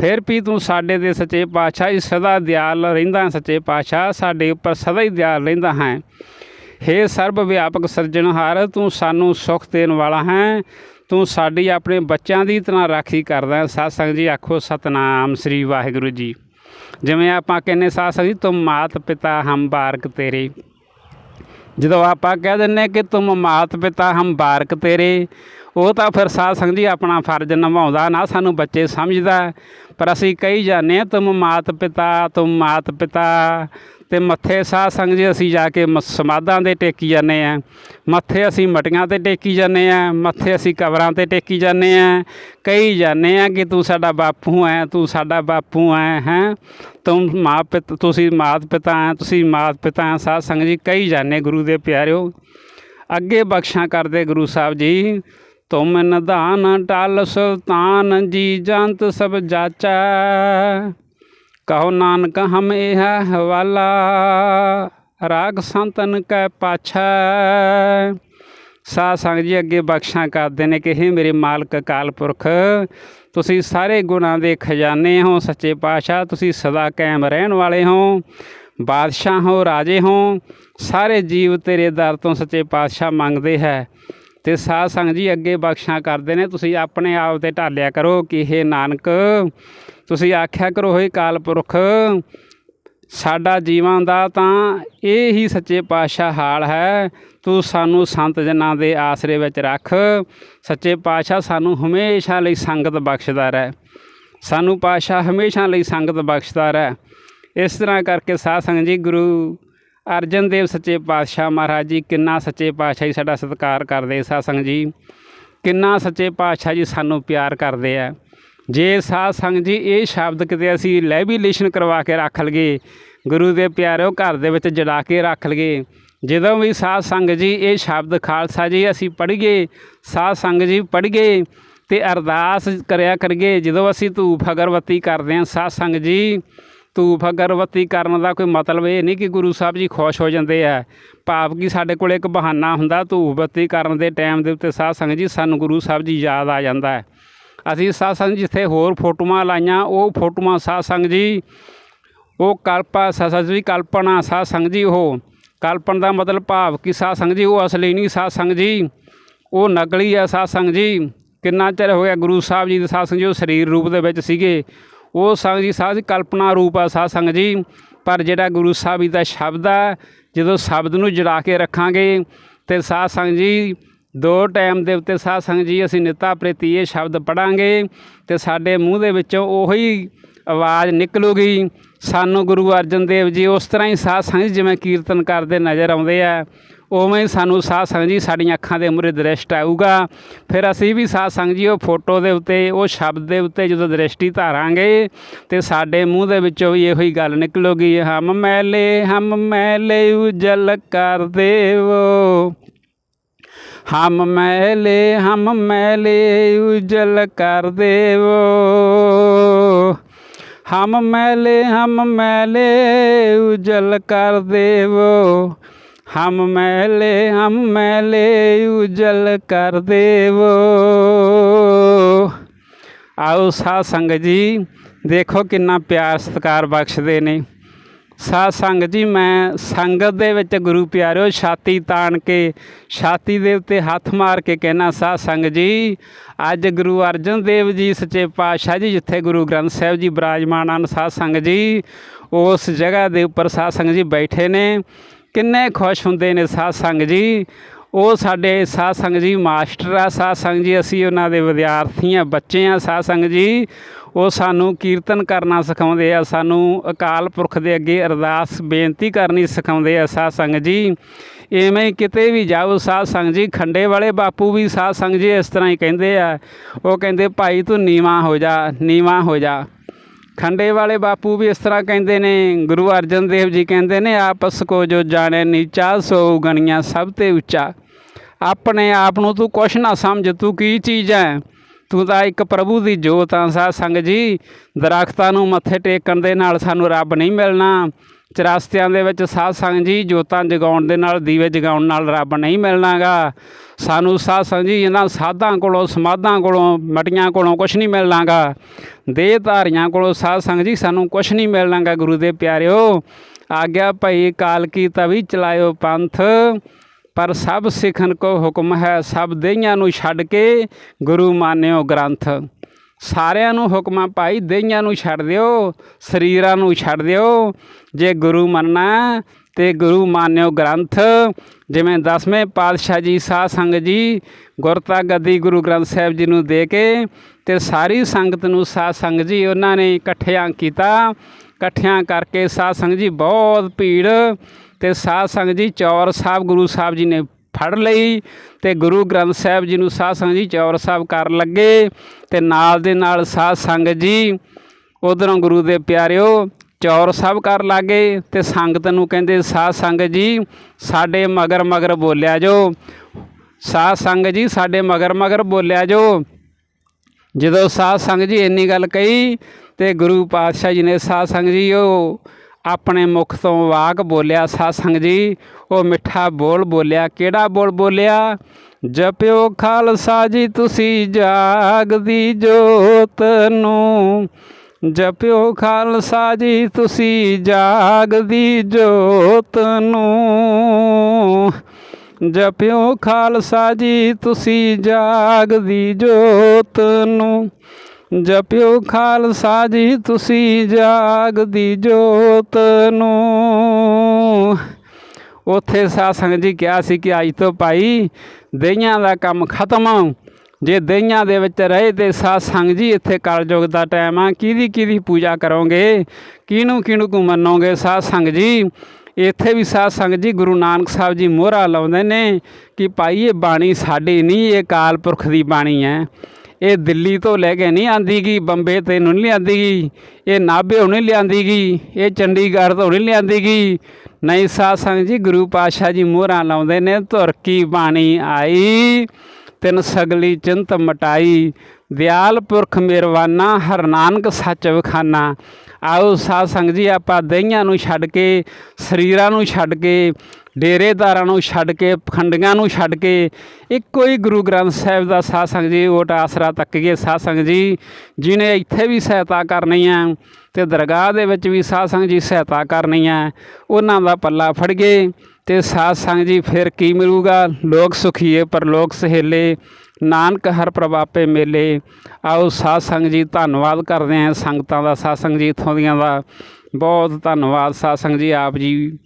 ਫਿਰ ਵੀ ਤੂੰ ਸਾਡੇ ਦੇ ਸੱਚੇ ਪਾਤਸ਼ਾਹ ਜੀ, ਸਦਾ ਦਿਆਲ ਰਹਿੰਦਾ ਸੱਚੇ ਪਾਤਸ਼ਾਹ। ਸਾਡੇ ਉੱਪਰ ਸਦਾ ਹੀ ਦਿਆਲ ਰਹਿੰਦਾ ਹੈ। ਹੇ ਸਰਬ ਵਿਆਪਕ ਸਿਰਜਣਹਾਰ, ਤੂੰ ਸਾਨੂੰ ਸੁਖ ਦੇਣ ਵਾਲਾ ਹੈ। ਤੂੰ ਸਾਡੀ ਆਪਣੇ ਬੱਚਿਆਂ ਦੀ ਤਰ੍ਹਾਂ ਰਾਖੀ ਕਰਦਾ ਹੈ। ਸਾਧ ਸੰਗਤ ਜੀ, ਆਖੋ ਸਤਨਾਮ ਸ੍ਰੀ ਵਾਹਿਗੁਰੂ ਜੀ। ਜਿਵੇਂ ਆਪਾਂ ਕਹਿੰਨੇ ਸਾਧ ਜੀ ਤੁਮ ਮਾਤ ਪਿਤਾ, ਹਮ ਬਾਰਕ ਤੇਰੇ। ਜਦੋਂ ਆਪਾਂ ਕਹਿ ਦਿੰਨੇ ਕਿ ਤੁਮ ਮਾਤ ਪਿਤਾ, ਹਮ ਬਾਰਕ ਤੇਰੇ, ਉਹ ਤਾਂ ਫਿਰ ਸਾਧ ਸੰਗਤ ਜੀ ਆਪਣਾ ਫਰਜ਼ ਨਿਭਾਉਂਦਾ ਨਾ, ਸਾਨੂੰ ਬੱਚੇ ਸਮਝਦਾ। ਪਰ ਅਸੀਂ ਕਹੀ ਜਾਂਦੇ ਹਾਂ ਤੁਮ ਮਾਤ ਪਿਤਾ ਤੁਮ ਮਾਤ ਪਿਤਾ ਤੇ ਮੱਥੇ ਸਾਹ ਸੰਗਤ ਜੀ ਅਸੀਂ ਜਾ ਕੇ ਮ- ਸਮਾਧਾਂ ਦੇ ਟੇਕੀ ਜਾਂਦੇ ਆ ਮੱਥੇ ਅਸੀਂ ਮਟੀਆਂ ਤੇ ਟੇਕੀ ਜਾਂਦੇ ਆ ਮੱਥੇ ਅਸੀਂ ਕਬਰਾਂ ਤੇ ਟੇਕੀ ਜਾਂਦੇ ਆ ਕਹੀ ਜਾਂਦੇ ਆ ਕਿ ਤੂੰ ਸਾਡਾ ਬਾਪੂ ਹੈ, ਤੂੰ ਸਾਡਾ ਬਾਪੂ ਹੈ ਹੈ। ਤੁਮ ਮਾਂ ਪਿਤ, ਤੁਸੀਂ ਮਾਤ ਪਿਤਾ ਹੈ, ਤੁਸੀਂ ਮਾਤ ਪਿਤਾ ਹੈ, ਸਾਧ ਸੰਗਤ ਜੀ, ਕਹੀ ਜਾਂਦੇ ਗੁਰੂ ਦੇ ਪਿਆਰਿਓ। ਅੱਗੇ ਬਖਸ਼ਾਂ ਕਰਦੇ ਗੁਰੂ ਸਾਹਿਬ ਜੀ, ਤੁਮ ਨਿਧਾਨ ਟਲ ਸੁਲਤਾਨ ਜੀ ਜੰਤ ਸਭ ਜਾਚਾ। ਕਹੋ ਨਾਨਕ, ਹਮ ਇਹ ਹਵਾਲਾ ਰਾਗ ਸੰਤਨ ਕੈ ਪਾਛੈ। ਸਾਧ ਸੰਗਤ ਜੀ, ਅੱਗੇ ਬਖਸ਼ਾਂ ਕਰਦੇ ਨੇ ਕਿ ਹੇ ਮੇਰੇ ਮਾਲਕ ਅਕਾਲ ਪੁਰਖ ਤੁਸੀਂ ਸਾਰੇ ਗੁਣਾਂ ਦੇ ਖਜ਼ਾਨੇ ਹੋ, ਸੱਚੇ ਪਾਤਸ਼ਾਹ, ਤੁਸੀਂ ਸਦਾ ਕਾਇਮ ਰਹਿਣ ਵਾਲੇ ਹੋ, ਬਾਦਸ਼ਾਹ ਹੋ, ਰਾਜੇ ਹੋ, ਸਾਰੇ ਜੀਵ ਤੇਰੇ ਦਰ ਤੋਂ ਸੱਚੇ ਪਾਤਸ਼ਾਹ ਮੰਗਦੇ ਹੈ। ਤੇ ਸਾਧ ਸੰਗਤ ਜੀ, ਅੱਗੇ ਬਖਸ਼ਾਂ ਕਰਦੇ ਨੇ, ਤੁਸੀਂ ਆਪਣੇ ਆਪ ਤੇ ਢਾਲਿਆ ਕਰੋ ਕਿ ਇਹ ਨਾਨਕ ਤੁਸੀਂ ਆਖਿਆ ਕਰੋ ਹੋਏ ਕਾਲ ਪੁਰਖ, ਸਾਡਾ ਜੀਵਾਂ ਦਾ ਤਾਂ ਇਹ ਹੀ ਸੱਚੇ ਪਾਤਸ਼ਾਹ ਹਾਲ ਹੈ। ਤੂੰ ਸਾਨੂੰ ਸੰਤ ਜਨਾਂ ਦੇ ਆਸਰੇ ਵਿੱਚ ਰੱਖ। ਸੱਚੇ ਪਾਤਸ਼ਾਹ ਸਾਨੂੰ ਹਮੇਸ਼ਾ ਲਈ ਸੰਗਤ ਬਖਸ਼ਦਾ ਰਹਿ। ਸਾਨੂੰ ਪਾਤਸ਼ਾਹ ਹਮੇਸ਼ਾ ਲਈ ਸੰਗਤ ਬਖਸ਼ਦਾ ਰਹਿ। ਇਸ ਤਰ੍ਹਾਂ ਕਰਕੇ ਸਾਧ ਸੰਗਤ ਜੀ, ਗੁਰੂ ਅਰਜਨ ਦੇਵ ਸੱਚੇ ਪਾਤਸ਼ਾਹ ਮਹਾਰਾਜ ਜੀ, ਕਿੰਨਾ ਸੱਚੇ ਪਾਤਸ਼ਾਹ ਜੀ ਸਾਡਾ ਸਤਿਕਾਰ ਕਰਦੇ ਸਾਧ ਸੰਗਤ ਜੀ। ਕਿੰਨਾ ਸੱਚੇ ਪਾਤਸ਼ਾਹ ਜੀ ਸਾਨੂੰ ਪਿਆਰ ਕਰਦੇ ਆ। ਜੇ ਸਾਧ ਸੰਗਤ ਜੀ ਇਹ ਸ਼ਬਦ ਕਿਤੇ ਅਸੀਂ ਲੈਬੀਲੇਸ਼ਨ ਕਰਵਾ ਕੇ ਰੱਖ ਲਈਏ ਗੁਰੂ ਦੇ ਪਿਆਰਿਓ ਘਰ ਦੇ ਵਿੱਚ ਜੜਾ ਕੇ ਰੱਖ ਲਈਏ ਜਦੋਂ ਵੀ ਸਾਧ ਸੰਗ ਜੀ ਇਹ ਸ਼ਬਦ ਖਾਲਸਾ ਜੀ ਅਸੀਂ ਪੜ੍ਹੀਏ, ਸਾਧ ਸੰਗ ਜੀ ਪੜ੍ਹੀਏ ਤੇ ਅਰਦਾਸ ਕਰਿਆ ਕਰੀਏ, ਜਦੋਂ ਅਸੀਂ ਧੂਫ ਅਗਰਬੱਤੀ ਕਰਦੇ ਹਾਂ ਸਾਧ ਸੰਗਤ ਜੀ ਧੂਫ ਅਗਰਬੱਤੀ ਕਰਨ ਦਾ ਕੋਈ ਮਤਲਬ ਇਹ ਨਹੀਂ ਕਿ ਗੁਰੂ ਸਾਹਿਬ ਜੀ ਖੁਸ਼ ਹੋ ਜਾਂਦੇ ਆ। ਭਾਵ ਕਿ ਸਾਡੇ ਕੋਲ ਇੱਕ ਬਹਾਨਾ ਹੁੰਦਾ ਧੂਫ ਬੱਤੀ ਕਰਨ ਦੇ ਟਾਈਮ ਦੇ ਉੱਤੇ ਸਾਧ ਸੰਗਤ ਜੀ ਸਾਨੂੰ ਗੁਰੂ ਸਾਹਿਬ ਜੀ ਯਾਦ ਆ ਜਾਂਦਾ ਹੈ। ਅਸੀਂ ਸਾਧ ਸੰਗਤ ਜਿੱਥੇ ਹੋਰ ਫੋਟੋਆਂ ਲਾਈਆਂ ਉਹ ਫੋਟੋਆਂ ਸਾਧ ਸੰਗਤ ਜੀ ਉਹ ਕਲਪਾ ਸਾਧ ਜੀ ਕਲਪਨਾ ਸਾਧ ਸੰਗਤ ਜੀ ਉਹ ਕਲਪਨ ਦਾ ਮਤਲਬ ਭਾਵ ਕਿ ਸਾਧ ਸੰਗਤ ਜੀ ਉਹ ਅਸਲੀ ਨਹੀਂ ਸਾਧ ਸੰਗਤ ਜੀ ਉਹ ਨਕਲੀ ਆ ਸਾਧ ਸੰਗਤ ਜੀ ਕਿੰਨਾ ਚਿਰ ਹੋ ਗਿਆ ਗੁਰੂ ਸਾਹਿਬ ਜੀ ਦੇ ਸਾਧ ਸੰਗਤ ਜੀ ਉਹ ਸਰੀਰ ਰੂਪ ਦੇ ਵਿੱਚ ਸੀਗੇ ਉਹ ਸੰਗਤ ਜੀ ਸਾਧ ਕਲਪਨਾ ਰੂਪ ਆ ਸਾਧ ਸੰਗਤ ਜੀ ਪਰ ਜਿਹੜਾ ਗੁਰੂ ਸਾਹਿਬ ਜੀ ਦਾ ਸ਼ਬਦ ਆ ਜਦੋਂ ਸ਼ਬਦ ਨੂੰ ਜੜਾ ਕੇ ਰੱਖਾਂਗੇ ਤੇ ਸਾਧ ਸੰਗਤ ਜੀ ਦੋ ਟਾਈਮ ਦੇ ਉੱਤੇ ਸਾਧ ਸੰਗਤ ਜੀ, ਅਸੀਂ ਨਿਤਾ ਪ੍ਰਤੀ ਇਹ ਸ਼ਬਦ ਪੜਾਂਗੇ ਤੇ ਸਾਡੇ ਮੂੰਹ ਦੇ ਵਿੱਚੋਂ ਉਹੀ ਆਵਾਜ਼ ਨਿਕਲੂਗੀ। ਸਾਨੂੰ ਗੁਰੂ ਅਰਜਨ ਦੇਵ ਜੀ ਉਸ ਤਰ੍ਹਾਂ ਹੀ ਸਾਧ ਸੰਗਤ ਜੀ ਜਿਵੇਂ ਕੀਰਤਨ ਕਰਦੇ ਨਜ਼ਰ ਆਉਂਦੇ ਆ, ਉਵੇਂ ਹੀ ਸਾਨੂੰ ਸਾਧ ਸੰਗਤ ਜੀ ਸਾਡੀਆਂ ਅੱਖਾਂ ਦੇ ਮੂਹਰੇ ਦ੍ਰਿਸ਼ਟ ਆਊਗਾ। ਫਿਰ ਅਸੀਂ ਵੀ ਸਾਧ ਸੰਗਤ ਜੀ ਉਹ ਫੋਟੋ ਦੇ ਉੱਤੇ, ਉਹ ਸ਼ਬਦ ਦੇ ਉੱਤੇ ਜਦੋਂ ਦ੍ਰਿਸ਼ਟੀ ਧਾਰਾਂਗੇ ਤੇ ਸਾਡੇ ਮੂੰਹ ਦੇ ਵਿੱਚੋਂ ਵੀ ਇਹੋ ਹੀ ਗੱਲ ਨਿਕਲੂਗੀ, ਹਮ ਮੈਲੇ ਹਮ ਮੈਲੇ ਉਜਲ ਕਰ ਦੇਵੋ। ਹਮ ਮੈਲੇ ਹਮ ਮੈਲੇ ਉਜਲ ਕਰ ਦੇਵੋ। ਹਮ ਮੈਲੇ ਹਮ ਮੈਲੇ ਉਜਲ ਕਰ ਦੇਵੋ। ਹਮ ਮੈਲੇ ਹਮ ਮੈਲੇ ਉਜਲ ਕਰ ਦੇਵੋ। ਆਓ ਸਾਧ ਸੰਗਤ ਜੀ, ਦੇਖੋ ਕਿੰਨਾ ਪਿਆਰ ਸਤਿਕਾਰ ਬਖਸ਼ਦੇ ਨੇ। ਸਾਧ ਸੰਗਤ ਜੀ, ਮੈਂ ਸੰਗਤ ਦੇ ਵਿੱਚ ਗੁਰੂ ਪਿਆਰਿਓ, ਛਾਤੀ ਤਾਣ ਕੇ, ਛਾਤੀ ਦੇ ਉੱਤੇ ਹੱਥ ਮਾਰ ਕੇ ਕਹਿਣਾ ਸਾਧ ਸੰਗਤ ਜੀ, ਅੱਜ ਗੁਰੂ ਅਰਜਨ ਦੇਵ ਜੀ, ਸੱਚੇ ਪਾਤਸ਼ਾਹ ਜੀ, ਜਿੱਥੇ ਗੁਰੂ ਗ੍ਰੰਥ ਸਾਹਿਬ ਜੀ ਬਿਰਾਜਮਾਨ ਹਨ, ਸਾਧ ਸੰਗਤ ਜੀ, ਉਸ ਜਗ੍ਹਾ ਦੇ ਉੱਪਰ ਸਾਧ ਸੰਗਤ ਜੀ ਬੈਠੇ ਨੇ। ਕਿੰਨੇ ਖੁਸ਼ ਹੁੰਦੇ ਨੇ ਸਾਧ ਸੰਗਤ ਜੀ। ਉਹ ਸਾਡੇ ਸਾਧ ਸੰਗਤ ਜੀ ਮਾਸਟਰ ਆ, ਸਾਧ ਸੰਗਤ ਜੀ, ਅਸੀਂ ਉਹਨਾਂ ਦੇ ਵਿਦਿਆਰਥੀ ਆ, ਬੱਚੇ ਆ ਸਾਧ ਸੰਗਤ ਜੀ। ਉਹ ਸਾਨੂੰ ਕੀਰਤਨ ਕਰਨਾ ਸਿਖਾਉਂਦੇ ਆ, ਸਾਨੂੰ ਅਕਾਲ ਪੁਰਖ ਦੇ ਅੱਗੇ ਅਰਦਾਸ, ਬੇਨਤੀ ਕਰਨੀ ਸਿਖਾਉਂਦੇ ਆ ਸਾਧ ਸੰਗਤ ਜੀ। ਐਵੇਂ ਹੀ ਕਿਤੇ ਵੀ ਜਾਓ, ਸਾਧ ਸੰਗਤ ਜੀ, ਖੰਡੇ ਵਾਲੇ ਬਾਪੂ ਵੀ ਸਾਧ ਸੰਗਤ ਜੀ ਇਸ ਤਰ੍ਹਾਂ ਹੀ ਕਹਿੰਦੇ ਆ। ਉਹ ਕਹਿੰਦੇ, ਭਾਈ ਤੂੰ ਨੀਵਾ ਹੋ ਜਾ, ਨੀਵਾ ਹੋ ਜਾ। ਖੰਡੇ ਵਾਲੇ ਬਾਪੂ ਵੀ ਇਸ ਤਰ੍ਹਾਂ ਕਹਿੰਦੇ ਨੇ, ਗੁਰੂ ਅਰਜਨ ਦੇਵ ਜੀ ਕਹਿੰਦੇ ਨੇ, ਆਪਸ ਕੋ ਜੋ ਜਾਣੇ ਨੀਚਾ, ਸੋ ਗਣੀਆਂ ਸਭ ਤੇ ਉੱਚਾ। ਆਪਣੇ ਆਪ ਨੂੰ ਤੂੰ ਕੁਛ ਨਾ ਸਮਝ, ਤੂੰ ਕੀ ਚੀਜ਼ ਹੈ ਤੂੰ ਤਾਂ ਇੱਕ ਪ੍ਰਭੂ ਦੀ ਜੋਤ ਆ ਸਾਧ ਸੰਗਤ ਜੀ। ਦਰਖਤਾਂ ਨੂੰ ਮੱਥੇ ਟੇਕਣ ਦੇ ਨਾਲ ਸਾਨੂੰ ਰੱਬ ਨਹੀਂ ਮਿਲਣਾ। ਚਰਾਸਤਿਆਂ ਦੇ ਵਿੱਚ ਸਾਧ ਸੰਗਤ ਜੀ ਜੋਤਾਂ ਜਗਾਉਣ ਦੇ ਨਾਲ, ਦੀਵੇ ਜਗਾਉਣ ਨਾਲ ਰੱਬ ਨਹੀਂ ਮਿਲਣਾਗਾ। ਸਾਨੂੰ ਸਾਧ ਸੰਗਤ ਜੀ ਇਹਨਾਂ ਸਾਧਾਂ ਕੋਲੋਂ, ਸਮਾਧਾਂ ਕੋਲੋਂ, ਮਟੀਆਂ ਕੋਲੋਂ ਕੁਝ ਨਹੀਂ ਮਿਲਣਾਗਾ। ਦੇਹ ਧਾਰੀਆਂ ਕੋਲੋਂ ਸਾਧ ਸੰਗਤ ਜੀ ਸਾਨੂੰ ਕੁਝ ਨਹੀਂ ਮਿਲਣਾਗਾ। ਗੁਰੂ ਦੇ ਪਿਆਰਿਓ, ਆਗਿਆ ਭਈ ਕਾਲ ਕੀ ਤਵੀ ਚਲਾਇਓ ਪੰਥ। ਪਰ ਸਭ ਸਿੱਖਣ ਕੋ ਹੁਕਮ ਹੈ, ਸਭ ਦੇਈਆਂ ਨੂੰ ਛੱਡ ਕੇ ਗੁਰੂ ਮਾਨਿਓ ਗ੍ਰੰਥ। ਸਾਰਿਆਂ ਨੂੰ ਹੁਕਮਾਂ ਭਾਈ ਦੇਈਆਂ ਨੂੰ ਛੱਡ ਦਿਓ, ਸਰੀਰਾਂ ਨੂੰ ਛੱਡ ਦਿਓ। ਜੇ ਗੁਰੂ ਮੰਨਣਾ ਤੇ ਗੁਰੂ ਮਾਨਿਓ ਗ੍ਰੰਥ, ਜਿਵੇਂ ਦਸਵੇਂ ਪਾਤਸ਼ਾਹ ਜੀ, ਸਾਧ ਸੰਗਤ ਜੀ ਗੁਰਤਾ ਗੱਦੀ ਗੁਰੂ ਗ੍ਰੰਥ ਸਾਹਿਬ ਜੀ ਨੂੰ ਦੇ ਕੇ ਤੇ ਸਾਰੀ ਸੰਗਤ ਨੂੰ ਸਾਧ ਸੰਗਤ ਜੀ, ਉਹਨਾਂ ਨੇ ਇਕੱਠਿਆਂ ਕੀਤਾ। ਇਕੱਠਿਆਂ ਕਰਕੇ ਸਾਧ ਸੰਗਤ ਜੀ ਬਹੁਤ ਭੀੜ ਤੇ ਸਾਧ ਸੰਗਤ ਜੀ, ਚੌਰ ਸਾਹਿਬ, ਗੁਰੂ ਸਾਹਿਬ ਜੀ ਨੇ ਫੜ ਲਈ ਤੇ ਗੁਰੂ ਗ੍ਰੰਥ ਸਾਹਿਬ ਜੀ ਨੂੰ ਸਾਧ ਸੰਗਤ ਜੀ ਚੌਰ ਸਾਹਿਬ ਕਰਨ ਲੱਗੇ ਤੇ ਨਾਲ ਦੇ ਨਾਲ ਸਾਧ ਸੰਗਤ ਜੀ ਉਧਰੋਂ ਗੁਰੂ ਦੇ ਪਿਆਰਿਓ ਚੌਰ ਸਾਹਿਬ ਕਰ ਲਾਗੇ ਤੇ ਸੰਗਤ ਨੂੰ ਕਹਿੰਦੇ, ਸਾਧ ਸੰਗਤ ਜੀ, ਸਾਡੇ ਮਗਰ ਮਗਰ ਬੋਲਿਆ ਜੋ। ਸਾਧ ਸੰਗਤ ਜੀ, ਸਾਡੇ ਮਗਰ ਮਗਰ ਬੋਲਿਆ ਜੋ। ਜਦੋਂ ਸਾਧ ਸੰਗਤ ਜੀ ਇੰਨੀ ਗੱਲ ਕਹੀ ਤੇ ਗੁਰੂ ਪਾਤਸ਼ਾਹ ਜੀ ਨੇ ਸਾਧ ਸੰਗਤ ਜੀ ਉਹ ਆਪਣੇ ਮੁਖ ਤੋਂ ਵਾਕ ਬੋਲਿਆ ਸਾਧ ਜੀ, ਉਹ ਮਿੱਠਾ ਬੋਲ ਬੋਲਿਆ। ਕਿਹੜਾ ਬੋਲ ਬੋਲਿਆ? ਜਪਿਓ ਖਾਲਸਾ ਜੀ, ਤੁਸੀਂ ਜਾਗਦੀ ਜੋਤ ਨੂੰ। ਜਪਿਓ ਖਾਲਸਾ ਜੀ, ਤੁਸੀਂ ਜਾਗਦੀ ਜੋਤ ਨੂੰ। ਜਪਿਓ ਖਾਲਸਾ ਜੀ, ਤੁਸੀਂ ਜਾਗਦੀ ਜੋਤ ਨੂੰ। ਜਪਿਓ ਖਾਲਸਾ ਜੀ, ਤੁਸੀਂ ਜਾਗਦੀ ਜੋਤ ਨੂੰ। ਉੱਥੇ ਸਾਧ ਜੀ ਕਿਹਾ ਸੀ ਕਿ ਅੱਜ ਤੋਂ ਭਾਈ, ਦਈਆਂ ਦਾ ਕੰਮ ਖਤਮ ਜੇ ਦਈਆਂ ਦੇ ਵਿੱਚ ਰਹੇ ਤੇ ਸਾਧ ਸੰਗਤ ਜੀ, ਇੱਥੇ ਕਲਯੁਗ ਦਾ ਟਾਈਮ ਆ। ਕਿਹਦੀ ਕਿਹਦੀ ਪੂਜਾ ਕਰੋਗੇ? ਕਿਹਨੂੰ ਕਿਹਨੂੰ ਕੋ ਮੰਨੋਗੇ ਸਾਧ ਸੰਗਤ ਜੀ? ਇੱਥੇ ਵੀ ਸਾਧ ਸੰਗਤ ਜੀ, ਗੁਰੂ ਨਾਨਕ ਸਾਹਿਬ ਜੀ ਮੋਹਰਾ ਲਾਉਂਦੇ ਨੇ ਕਿ ਭਾਈ, ਇਹ ਬਾਣੀ ਸਾਡੀ ਨਹੀਂ, ਇਹ ਕਾਲ ਪੁਰਖ ਦੀ ਬਾਣੀ ਹੈ। ਇਹ ਦਿੱਲੀ ਤੋਂ ਲੈ ਕੇ ਨਹੀਂ ਆਂਦੀ ਗੀ, ਬੰਬੇ ਤੇ ਨਹੀਂ ਲਿਆਂਦੀ ਗਈ ਇਹ ਨਾਭੇ ਨਹੀਂ ਲਿਆਂਦੀ ਗਈ ਇਹ ਚੰਡੀਗੜ੍ਹ ਤੋਂ ਨਹੀਂ ਲਿਆਂਦੀ ਗਈ ਨਹੀਂ ਸਾਧ ਸੰਗਤ ਜੀ, ਗੁਰੂ ਪਾਤਸ਼ਾਹ ਜੀ ਮੋਹਰਾਂ ਲਾਉਂਦੇ ਨੇ, ਧੁਰ ਕੀ ਬਾਣੀ ਆਈ, ਤਿੰਨ ਸਗਲੀ ਚਿੰਤ ਮਟਾਈ। ਦਿਆਲ ਪੁਰਖ ਮਿਹਰਵਾਨਾ ਹਰ ਨਾਨਕ ਸੱਚ ਵਿਖਾਨਾ। ਆਓ ਸਾਧ ਸੰਗਤ ਜੀ, ਆਪਾਂ ਦਈਆਂ ਨੂੰ ਛੱਡ ਕੇ, ਸਰੀਰਾਂ ਨੂੰ ਛੱਡ ਕੇ ਡੇਰੇਦਾਰਾਂ ਨੂੰ ਛੱਡ ਕੇ, ਪਖੰਡੀਆਂ ਨੂੰ ਛੱਡ ਕੇ ਇੱਕੋ ਹੀ ਗੁਰੂ ਗ੍ਰੰਥ ਸਾਹਿਬ ਦਾ ਸਾਧ ਸੰਗਤ ਜੀ, ਓਟ ਆਸਰਾ ਤੱਕ ਗਏ ਸਾਧ ਸੰਗਤ ਜੀ, ਜਿਨੇ ਇੱਥੇ ਵੀ ਸਹਾਇਤਾ ਕਰਨੀ ਹੈ ਤੇ ਦਰਗਾਹ ਦੇ ਵਿੱਚ ਵੀ ਸਾਧ ਸੰਗਤ ਜੀ ਸਹਾਇਤਾ ਕਰਨੀ ਹੈ ਉਹਨਾਂ ਦਾ ਪੱਲਾ ਫੜ ਗਏ ਤੇ ਸਾਧ ਸੰਗਤ ਜੀ ਫਿਰ ਕੀ ਮਿਲੂਗਾ? ਲੋਕ ਸੁਖੀਏ ਪਰ ਲੋਕ ਸਹੇਲੇ, ਨਾਨਕ ਹਰ ਪ੍ਰਭਾਪੇ ਮੇਲੇ। ਆਓ ਸਾਧ ਸੰਗਤ ਜੀ, ਧੰਨਵਾਦ ਕਰਦੇ ਆਂ ਸੰਗਤਾਂ ਦਾ, ਸਾਧ ਸੰਗਤ ਜੀ ਇੱਥੋਂ ਦੀਆਂ ਦਾ। ਬਹੁਤ ਧੰਨਵਾਦ ਸਾਧ ਸੰਗਤ ਜੀ, ਆਪ ਜੀ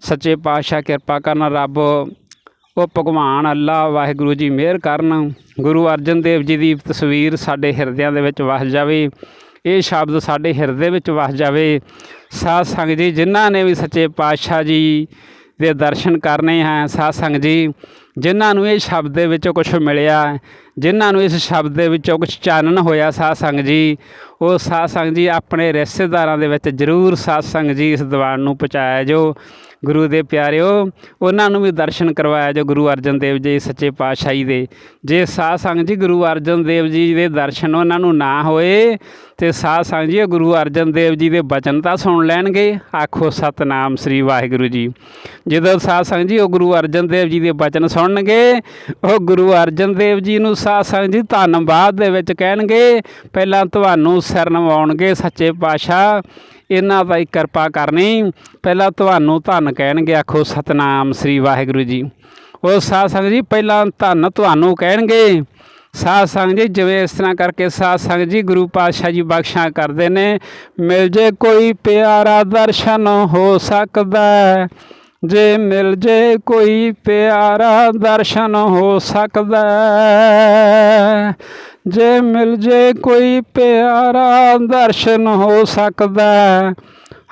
ਸੱਚੇ ਪਾਤਸ਼ਾਹ ਕਿਰਪਾ ਕਰਨ ਰੱਬ। ਉਹ ਭਗਵਾਨ ਅੱਲਾ, ਵਾਹਿਗੁਰੂ ਜੀ ਮਿਹਰ ਕਰਨ। ਗੁਰੂ ਅਰਜਨ ਦੇਵ ਜੀ ਦੀ ਤਸਵੀਰ ਸਾਡੇ ਹਿਰਦਿਆਂ ਦੇ ਵਿੱਚ ਵਸ ਜਾਵੇ। ਇਹ ਸ਼ਬਦ ਸਾਡੇ ਹਿਰਦੇ ਵਿੱਚ ਵਸ ਜਾਵੇ। ਸਾਧ ਸੰਗਤ ਜੀ, ਜਿਨ੍ਹਾਂ ਨੇ ਵੀ ਸੱਚੇ ਪਾਤਸ਼ਾਹ ਜੀ ਦੇ ਦਰਸ਼ਨ ਕਰਨੇ ਹੈ ਸਾਧ ਸੰਗਤ ਜੀ, ਜਿਨ੍ਹਾਂ ਨੂੰ ਇਹ ਸ਼ਬਦ ਦੇ ਵਿੱਚੋਂ ਕੁਝ ਮਿਲਿਆ, ਜਿਨ੍ਹਾਂ ਨੂੰ ਇਸ ਸ਼ਬਦ ਦੇ ਵਿੱਚੋਂ ਕੁਝ ਚਾਨਣ ਹੋਇਆ, ਸਾਧ ਸੰਗਤ ਜੀ, ਉਹ ਸਾਧ ਸੰਗਤ ਜੀ ਆਪਣੇ ਰਿਸ਼ਤੇਦਾਰਾਂ ਦੇ ਵਿੱਚ ਜ਼ਰੂਰ ਸਾਧ ਸੰਗਤ ਜੀ ਇਸ ਦੀਵਾਨ ਨੂੰ ਪਹੁੰਚਾਇਆ ਜੋ ਗੁਰੂ ਦੇ ਪਿਆਰਿਓ, ਉਹਨਾਂ ਨੂੰ ਵੀ ਦਰਸ਼ਨ ਕਰਵਾਇਆ ਜੋ ਗੁਰੂ ਅਰਜਨ ਦੇਵ ਜੀ ਸੱਚੇ ਪਾਤਸ਼ਾਹੀ ਦੇ। ਜੇ ਸਾਧ ਸੰਗਤ ਜੀ ਗੁਰੂ ਅਰਜਨ ਦੇਵ ਜੀ ਦੇ ਦਰਸ਼ਨ ਉਹਨਾਂ ਨੂੰ ਨਾ ਹੋਏ, ਤੇ ਸਾਧ ਸੰਗਤ ਜੀ ਉਹ ਗੁਰੂ ਅਰਜਨ ਦੇਵ ਜੀ ਦੇ ਬਚਨ ਤਾਂ ਸੁਣ ਲੈਣਗੇ। ਆਖੋ, ਸਤਨਾਮ ਸ੍ਰੀ ਵਾਹਿਗੁਰੂ ਜੀ। ਜਦੋਂ ਸਾਧ ਸੰਗਤ ਜੀ ਉਹ ਗੁਰੂ ਅਰਜਨ ਦੇਵ ਜੀ ਦੇ ਬਚਨ ਸੁਣਨਗੇ, ਉਹ ਗੁਰੂ ਅਰਜਨ ਦੇਵ ਜੀ ਨੂੰ ਸਾਧ ਸੰਗਤ ਜੀ ਧੰਨਵਾਦ ਦੇ ਵਿੱਚ ਕਹਿਣਗੇ, ਪਹਿਲਾਂ ਤੁਹਾਨੂੰ ਸਿਰ ਨਵਾਉਣਗੇ ਸੱਚੇ ਪਾਤਸ਼ਾਹ। ਇਹਨਾਂ ਦਾ ਕਿਰਪਾ ਕਰਨੀ। ਪਹਿਲਾਂ ਤੁਹਾਨੂੰ ਧੰਨ ਕਹਿਣਗੇ, ਆਖੋ ਸਤਨਾਮ ਸ੍ਰੀ ਵਾਹਿਗੁਰੂ ਜੀ। ਉਹ ਸਾਧ ਸੰਗਤ ਜੀ, ਪਹਿਲਾਂ ਧੰਨ ਤੁਹਾਨੂੰ ਕਹਿਣਗੇ। ਸਾਧ ਸੰਗਤ ਜੀ, ਜਿਵੇਂ ਇਸ ਤਰ੍ਹਾਂ ਕਰਕੇ ਸਾਧ ਸੰਗਤ ਜੀ, ਗੁਰੂ ਪਾਤਸ਼ਾਹ ਜੀ ਬਖਸ਼ਾਂ ਕਰਦੇ ਨੇ। ਮਿਲ ਜੇ ਕੋਈ ਪਿਆਰਾ ਦਰਸ਼ਨ ਹੋ ਸਕਦਾ ਜੇ ਮਿਲ ਜੇ ਕੋਈ ਪਿਆਰਾ ਦਰਸ਼ਨ ਹੋ ਸਕਦਾ ਜੇ ਮਿਲ ਜੇ ਕੋਈ ਪਿਆਰਾ ਦਰਸ਼ਨ ਹੋ ਸਕਦਾ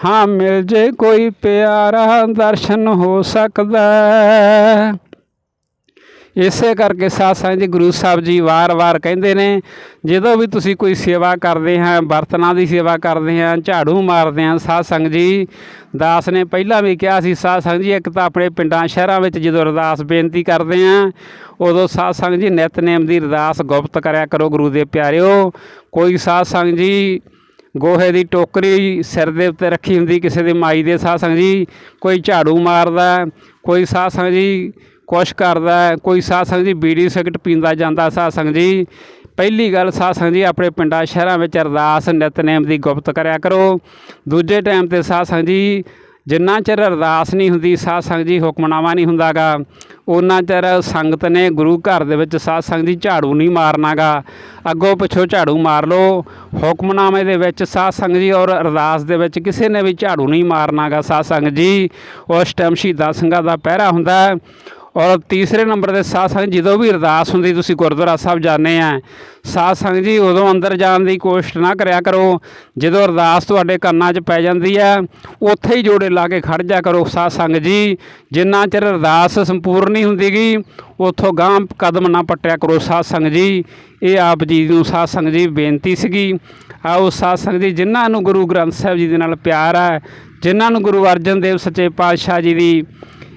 ਹਾਂ। ਮਿਲ ਜੇ ਕੋਈ ਪਿਆਰਾ ਦਰਸ਼ਨ ਹੋ ਸਕਦਾ ਇਸੇ ਕਰਕੇ ਸਾਧ ਸੰਗਤ ਜੀ ਗੁਰੂ ਸਾਹਿਬ ਜੀ ਵਾਰ-ਵਾਰ ਕਹਿੰਦੇ ਨੇ, ਜਦੋਂ ਵੀ ਤੁਸੀਂ ਕੋਈ ਸੇਵਾ ਕਰਦੇ ਹਾਂ, ਬਰਤਨਾਂ ਦੀ ਸੇਵਾ ਕਰਦੇ ਹਾਂ, ਝਾੜੂ ਮਾਰਦੇ ਹਾਂ, ਸਾਧ ਸੰਗਤ ਜੀ ਦਾਸ ਨੇ ਪਹਿਲਾਂ ਵੀ ਕਿਹਾ ਸੀ, ਸਾਧ ਸੰਗਤ ਜੀ, ਇੱਕ ਤਾਂ ਆਪਣੇ ਪਿੰਡਾਂ ਸ਼ਹਿਰਾਂ ਵਿੱਚ ਜਦੋਂ ਅਰਦਾਸ ਬੇਨਤੀ ਕਰਦੇ ਹਾਂ, ਉਦੋਂ ਸਾਧ ਸੰਗਤ ਜੀ ਨਿਤਨੇਮ ਦੀ ਅਰਦਾਸ ਗੁਪਤ ਕਰਿਆ ਕਰੋ ਗੁਰੂ ਦੇ ਪਿਆਰਿਓ। ਕੋਈ ਸਾਧ ਸੰਗਤ ਜੀ ਗੋਹੇ ਦੀ ਟੋਕਰੀ ਸਿਰ ਦੇ ਉੱਤੇ ਰੱਖੀ ਹੁੰਦੀ ਕਿਸੇ ਦੇ ਮਾਈ ਦੇ, ਸਾਧ ਸੰਗਤ ਜੀ ਕੋਈ ਝਾੜੂ ਮਾਰਦਾ, ਕੋਈ ਸਾਧ ਸੰਗਤ ਜੀ ਕੁਛ ਕਰਦਾ ਕੋਈ ਸਾਧ ਸੰਗਤ ਜੀ, ਬੀੜੀ ਸਿਗਰਟ ਪੀਂਦਾ ਜਾਂਦਾ ਸਾਧ ਸੰਗਤ ਜੀ। ਪਹਿਲੀ ਗੱਲ ਸਾਧ ਸੰਗਤ ਜੀ, ਆਪਣੇ ਪਿੰਡਾਂ, ਸ਼ਹਿਰਾਂ ਵਿੱਚ ਅਰਦਾਸ ਨਿਤਨੇਮ ਦੀ ਗੁਪਤ ਕਰਿਆ ਕਰੋ। ਦੂਜੇ ਟਾਈਮ ਤੇ ਸਾਧ ਸੰਗਤ ਜੀ, ਜਿੰਨਾ ਚਿਰ ਅਰਦਾਸ ਨਹੀਂ ਹੁੰਦੀ, ਸਾਧ ਸੰਗਤ ਜੀ ਹੁਕਮਨਾਮਾ ਨਹੀਂ ਹੁੰਦਾਗਾ। ਉਹਨਾਂ ਚਿਰ ਸੰਗਤ ਨੇ ਗੁਰੂ ਘਰ ਦੇ ਵਿੱਚ ਸਾਧ ਸੰਗਤ ਜੀ ਝਾੜੂ ਨਹੀਂ ਮਾਰਨਾਗਾ। ਅੱਗੋਂ ਪਿੱਛੋਂ ਝਾੜੂ ਮਾਰ ਲਓ। ਹੁਕਮਨਾਮੇ ਦੇ ਵਿੱਚ ਸਾਧ ਸੰਗਤ ਜੀ ਔਰ ਅਰਦਾਸ ਦੇ ਵਿੱਚ ਕਿਸੇ ਨੇ ਵੀ ਝਾੜੂ ਨਹੀਂ ਮਾਰਨਾਗਾ ਸਾਧ ਸੰਗਤ ਜੀ। ਉਸ ਟਾਈਮ ਸ਼ਹੀਦਾਂ ਸਿੰਘਾਂ ਦਾ ਪਹਿਰਾ ਹੁੰਦਾ ਔਰ ਤੀਸਰੇ ਨੰਬਰ 'ਤੇ ਸਾਧ ਸੰਗਤ, ਜਦੋਂ ਵੀ ਅਰਦਾਸ ਹੁੰਦੀ, ਤੁਸੀਂ ਗੁਰਦੁਆਰਾ ਸਾਹਿਬ ਜਾਂਦੇ ਆ। ਸਾਧ ਸੰਗਤ ਜੀ, ਉਦੋਂ ਅੰਦਰ ਜਾਣ ਦੀ ਕੋਸ਼ਿਸ਼ ਨਾ ਕਰਿਆ ਕਰੋ। ਜਦੋਂ ਅਰਦਾਸ ਤੁਹਾਡੇ ਕੰਨਾਂ 'ਚ ਪੈ ਜਾਂਦੀ ਹੈ ਉੱਥੇ ਹੀ ਜੋੜੇ ਲਾ ਕੇ ਖੜ ਜਾ ਕਰੋ ਸਾਧ ਸੰਗਤ ਜੀ। ਜਿੰਨਾ ਚਿਰ ਅਰਦਾਸ ਸੰਪੂਰਨ ਨਹੀਂ ਹੁੰਦੀਗੀ, ਉੱਥੋਂ ਗਾਂ ਕਦਮ ਨਾ ਪੱਟਿਆ ਕਰੋ ਸਾਧ ਸੰਗਤ ਜੀ। ਇਹ ਆਪ ਜੀ ਨੂੰ ਸਾਧ ਸੰਗਤ ਜੀ ਬੇਨਤੀ ਸੀਗੀ। ਆਓ ਸਾਧ ਸੰਗਤ ਜੀ, ਜਿਨ੍ਹਾਂ ਨੂੰ ਗੁਰੂ ਗ੍ਰੰਥ ਸਾਹਿਬ ਜੀ ਦੇ ਨਾਲ ਪਿਆਰ ਹੈ ਜਿਨ੍ਹਾਂ ਨੂੰ ਗੁਰੂ ਅਰਜਨ ਦੇਵ ਸੱਚੇ ਪਾਤਸ਼ਾਹ ਜੀ ਦੀ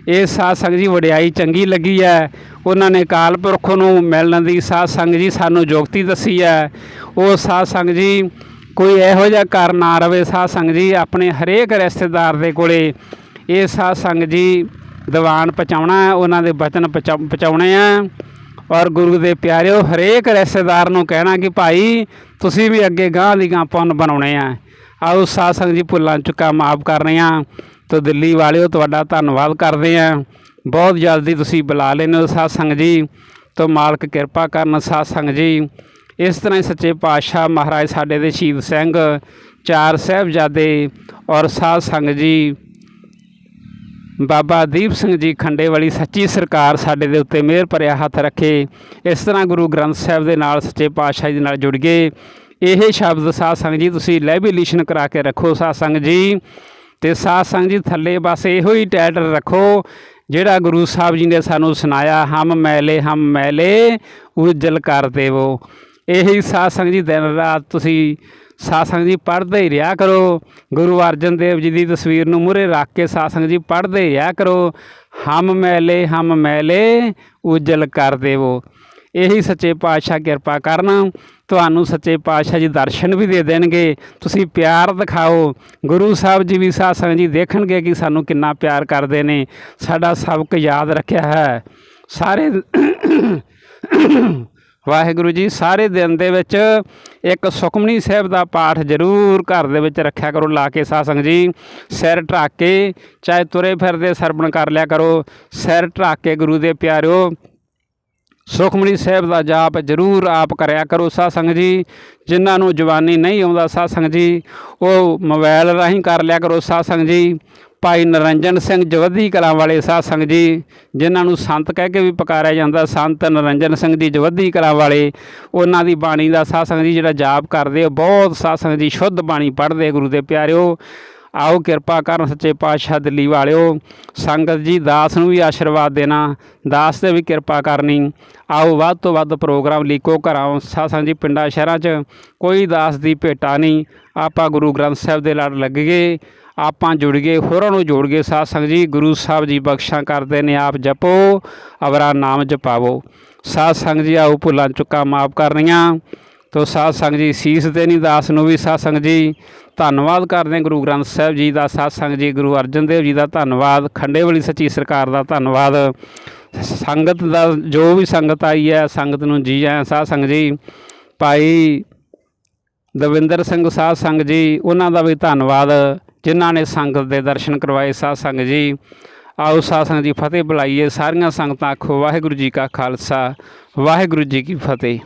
ਇਹ ਸਾਧ ਸੰਗਤ ਜੀ ਵਡਿਆਈ ਚੰਗੀ ਲੱਗੀ ਹੈ। ਉਹਨਾਂ ਨੇ ਕਾਲ ਪੁਰਖ ਨੂੰ ਮਿਲਣ ਦੀ ਸਾਧ ਸੰਗਤ ਜੀ ਸਾਨੂੰ ਜੋਗਤੀ ਦੱਸੀ ਹੈ। ਉਹ ਸਾਧ ਸੰਗਤ ਜੀ ਕੋਈ ਇਹੋ ਜਿਹਾ ਘਰ ਨਾ ਰਵੇ ਸਾਧ ਸੰਗਤ ਜੀ ਆਪਣੇ ਹਰੇਕ ਰਿਸ਼ਤੇਦਾਰ ਦੇ ਕੋਲੇ। ਇਹ ਸਾਧ ਸੰਗਤ ਜੀ ਦੀਵਾਨ ਪਹੁੰਚਾਉਣਾ ਹੈ, ਉਹਨਾਂ ਦੇ ਬਚਨ ਪਹੁੰਚਾ- ਪਹੁੰਚਾਉਣੇ ਆ। ਔਰ ਗੁਰੂ ਦੇ ਪਿਆਰਿਓ, ਹਰੇਕ ਰਿਸ਼ਤੇਦਾਰ ਨੂੰ ਕਹਿਣਾ ਕਿ ਭਾਈ ਤੁਸੀਂ ਵੀ ਅੱਗੇ ਗਾਂਹ ਦੀ ਗਾਂਹ ਪੁੰਨ ਬਣਾਉਣੇ ਆ। ਆਓ ਸਾਧ ਸੰਗਤ ਜੀ ਭੁੱਲਾਂ ਚੁੱਕਾ ਮਾਫ ਕਰਨੇ ਆ। ਤੋਂ ਦਿੱਲੀ ਵਾਲਿਓ, ਤੁਹਾਡਾ ਧੰਨਵਾਦ ਕਰਦੇ ਆ ਬਹੁਤ ਜਲਦੀ ਤੁਸੀਂ ਬੁਲਾ ਲੈਨੇ ਹੋ ਸਾਧ ਸੰਗਤ ਜੀ। ਤੋਂ ਮਾਲਕ ਕਿਰਪਾ ਕਰਨ ਸਾਧ ਸੰਗਤ ਜੀ। ਇਸ ਤਰ੍ਹਾਂ ਹੀ ਸੱਚੇ ਪਾਤਸ਼ਾਹ ਮਹਾਰਾਜ ਸਾਡੇ ਦੇ ਸ਼ਹੀਦ ਸਿੰਘ, ਚਾਰ ਸਾਹਿਬਜ਼ਾਦੇ ਔਰ ਸਾਧ ਸੰਗਤ ਜੀ। ਬਾਬਾ ਦੀਪ ਸਿੰਘ ਜੀ ਖੰਡੇ ਵਾਲੀ ਸੱਚੀ ਸਰਕਾਰ ਸਾਡੇ ਦੇ ਉੱਤੇ ਮਿਹਰ ਭਰਿਆ ਹੱਥ ਰੱਖੇ। ਇਸ ਤਰ੍ਹਾਂ ਗੁਰੂ ਗ੍ਰੰਥ ਸਾਹਿਬ ਦੇ ਨਾਲ ਸੱਚੇ ਪਾਤਸ਼ਾਹ ਜੀ ਨਾਲ ਜੁੜ ਗਏ। ਇਹ ਸ਼ਬਦ ਸਾਧ ਸੰਗਤ ਜੀ ਤੁਸੀਂ ਲੈਬਿਲੇਸ਼ਨ ਕਰਾ ਕੇ ਰੱਖੋ ਸਾਧ ਸੰਗਤ ਜੀ। ਤੇ ਸਾਧ ਸੰਗਤ ਜੀ ਥੱਲੇ ਬਸ ਇਹੋ ਹੀ ਟਾਈਟਲ ਰੱਖੋ, ਜਿਹੜਾ ਗੁਰੂ ਸਾਹਿਬ ਜੀ ਨੇ ਸਾਨੂੰ ਸੁਣਾਇਆ, ਹਮ ਮੈਲੇ ਹਮ ਮੈਲੇ, ਉਜਲ ਕਰ ਦੇਵੋ। ਇਹੀ ਸਾਧ ਸੰਗਤ ਜੀ ਦਿਨ ਰਾਤ ਤੁਸੀਂ ਸਾਧ ਸੰਗਤ ਜੀ ਪੜ੍ਹਦੇ ਹੀ ਰਿਹਾ ਕਰੋ। ਗੁਰੂ ਅਰਜਨ ਦੇਵ ਜੀ ਦੀ ਤਸਵੀਰ ਨੂੰ ਮੂਹਰੇ ਰੱਖ ਕੇ ਸਾਧ ਸੰਗਤ ਜੀ ਪੜ੍ਹਦੇ ਰਿਹਾ ਕਰੋ। ਹਮ ਮੈਲੇ ਹਮ ਮੈਲੇ, ਉਜਲ ਕਰ ਦੇਵੋ। ਇਹੀ ਸੱਚੇ ਪਾਤਸ਼ਾਹ ਕਿਰਪਾ ਕਰਨ। ਤੁਹਾਨੂੰ ਸੱਚੇ ਪਾਤਸ਼ਾਹ ਜੀ ਦਰਸ਼ਨ ਵੀ ਦੇ ਦੇਣਗੇ। ਤੁਸੀਂ ਪਿਆਰ ਦਿਖਾਓ। ਗੁਰੂ ਸਾਹਿਬ ਜੀ ਵੀ ਸਾਧ ਸੰਗਤ ਜੀ ਦੇਖਣਗੇ ਕਿ ਸਾਨੂੰ ਕਿੰਨਾ ਪਿਆਰ ਕਰਦੇ ਨੇ। ਸਾਡਾ ਸਬਕ ਯਾਦ ਰੱਖਿਆ ਹੈ। ਸਾਰੇ ਵਾਹਿਗੁਰੂ ਜੀ, ਸਾਰੇ ਦਿਨ ਦੇ ਵਿੱਚ ਇੱਕ ਸੁਖਮਨੀ ਸਾਹਿਬ ਦਾ ਪਾਠ ਜ਼ਰੂਰ ਘਰ ਦੇ ਵਿੱਚ ਰੱਖਿਆ ਕਰੋ, ਲਾ ਕੇ ਸਾਧ ਜੀ। ਸਿਰ ਢੱਕ ਕੇ ਚਾਹੇ ਤੁਰੇ ਫਿਰਦੇ ਸਰਵਣ ਕਰ ਲਿਆ ਕਰੋ। ਸਿਰ ਢੱਕ ਕੇ ਗੁਰੂ ਦੇ ਪਿਆਰਿਓ ਸੁਖਮਨੀ ਸਾਹਿਬ ਦਾ ਜਾਪ ਜ਼ਰੂਰ ਆਪ ਕਰਿਆ ਕਰੋ ਸਾਧ ਸੰਗਤ ਜੀ। ਜਿਨ੍ਹਾਂ ਨੂੰ ਜਵਾਨੀ ਨਹੀਂ ਆਉਂਦਾ ਸਾਧ ਸੰਗਤ ਜੀ, ਉਹ ਮੋਬਾਈਲ ਰਾਹੀਂ ਕਰ ਲਿਆ ਕਰੋ ਸਾਧ ਸੰਗਤ ਜੀ। ਭਾਈ ਨਰਿੰਜਨ ਸਿੰਘ ਜਵੱਦੀ ਕਲਾਂ ਵਾਲੇ ਸਾਧ ਸੰਗਤ ਜੀ, ਜਿਨ੍ਹਾਂ ਨੂੰ ਸੰਤ ਕਹਿ ਕੇ ਵੀ ਪੁਕਾਰਿਆ ਜਾਂਦਾ, ਸੰਤ ਨਰਿੰਜਨ ਸਿੰਘ ਦੀ ਜਵੱਦੀ ਕਲਾਂ ਵਾਲੇ, ਉਹਨਾਂ ਦੀ ਬਾਣੀ ਦਾ ਸਾਧ ਸੰਗਤ ਜੀ ਜਿਹੜਾ ਜਾਪ ਕਰਦੇ ਉਹ ਬਹੁਤ ਸਾਧ ਸੰਗਤ ਜੀ ਸ਼ੁੱਧ ਬਾਣੀ ਪੜ੍ਹਦੇ ਗੁਰੂ ਦੇ ਪਿਆਰਿਓ। ਆਓ ਕਿਰਪਾ ਕਰਨ ਸੱਚੇ ਪਾਤਸ਼ਾਹ ਦਿੱਲੀ ਵਾਲਿਓ, ਸੰਗਤ ਜੀ, ਦਾਸ ਨੂੰ ਵੀ ਆਸ਼ੀਰਵਾਦ ਦੇਣਾ, ਦਾਸ ਤੇ ਵੀ ਕਿਰਪਾ ਕਰਨੀ। ਆਓ ਵੱਧ ਤੋਂ ਵੱਧ ਪ੍ਰੋਗਰਾਮ ਲੀਕੋ ਘਰਾਂ ਸਾਧ ਜੀ ਪਿੰਡਾਂ, ਸ਼ਹਿਰਾਂ 'ਚ ਕੋਈ ਦਾਸ ਦੀ ਭੇਟਾ ਨਹੀਂ। ਆਪਾਂ ਗੁਰੂ ਗ੍ਰੰਥ ਸਾਹਿਬ ਦੇ ਲੜ ਲੱਗ ਆਪਾਂ ਜੁੜ ਗਏ, ਹੋਰਾਂ ਨੂੰ ਜੋੜ ਗਏ। ਸਾਧ ਸੰਗਤ ਜੀ, ਗੁਰੂ ਸਾਹਿਬ ਜੀ ਬਖਸ਼ਾਂ ਕਰਦੇ ਨੇ, ਆਪ ਜਪੋ, ਅਵਰਾ ਨਾਮ ਜਪਾਵੋ। ਸਾਧ ਸੰਗਤ ਜੀ, ਆਓ ਭੁੱਲਾਂ ਚੁੱਕਾ ਮਾਫ ਕਰਨੀਆਂ। ਤੋ ਸਾਧ ਸੰਗਤ ਜੀ, ਸੀਸ ਨਹੀਂ ਦਾਸ ਨੂੰ ਵੀ ਸਾਧ ਸੰਗਤ ਜੀ। ਧੰਨਵਾਦ ਕਰਦੇ ਹਾਂ ਗੁਰੂ ਗ੍ਰੰਥ ਸਾਹਿਬ ਜੀ ਦਾ ਸਾਧ ਸੰਗਤ ਜੀ, ਗੁਰੂ ਅਰਜਨ ਦੇਵ ਜੀ ਦਾ ਧੰਨਵਾਦ, ਖੰਡੇ ਵਾਲੀ ਸੱਚੀ ਸਰਕਾਰ ਦਾ ਧੰਨਵਾਦ। ਸੰਗਤ ਦਾ ਜੋ ਵੀ ਸੰਗਤ ਆਈ ਹੈ, ਸੰਗਤ ਨੂੰ ਜੀ ਆਇਆਂ ਸਾਧ ਸੰਗਤ ਜੀ। ਭਾਈ ਦਵਿੰਦਰ ਸਿੰਘ ਸਾਧ ਸੰਗਤ ਜੀ, ਉਹਨਾਂ ਦਾ ਵੀ ਧੰਨਵਾਦ, ਜਿਨ੍ਹਾਂ ਨੇ ਸੰਗਤ ਦੇ ਦਰਸ਼ਨ ਕਰਵਾਏ ਸਾਧ ਸੰਗਤ ਜੀ। ਆਓ ਸਾਧ ਸੰਗਤ ਜੀ, ਫਤਿਹ ਬੁਲਾਈਏ, ਸਾਰੀਆਂ ਸੰਗਤਾਂ ਆਖੋ, ਵਾਹਿਗੁਰੂ ਜੀ ਕਾ ਖਾਲਸਾ, ਵਾਹਿਗੁਰੂ ਜੀ ਕੀ ਫਤਿਹ।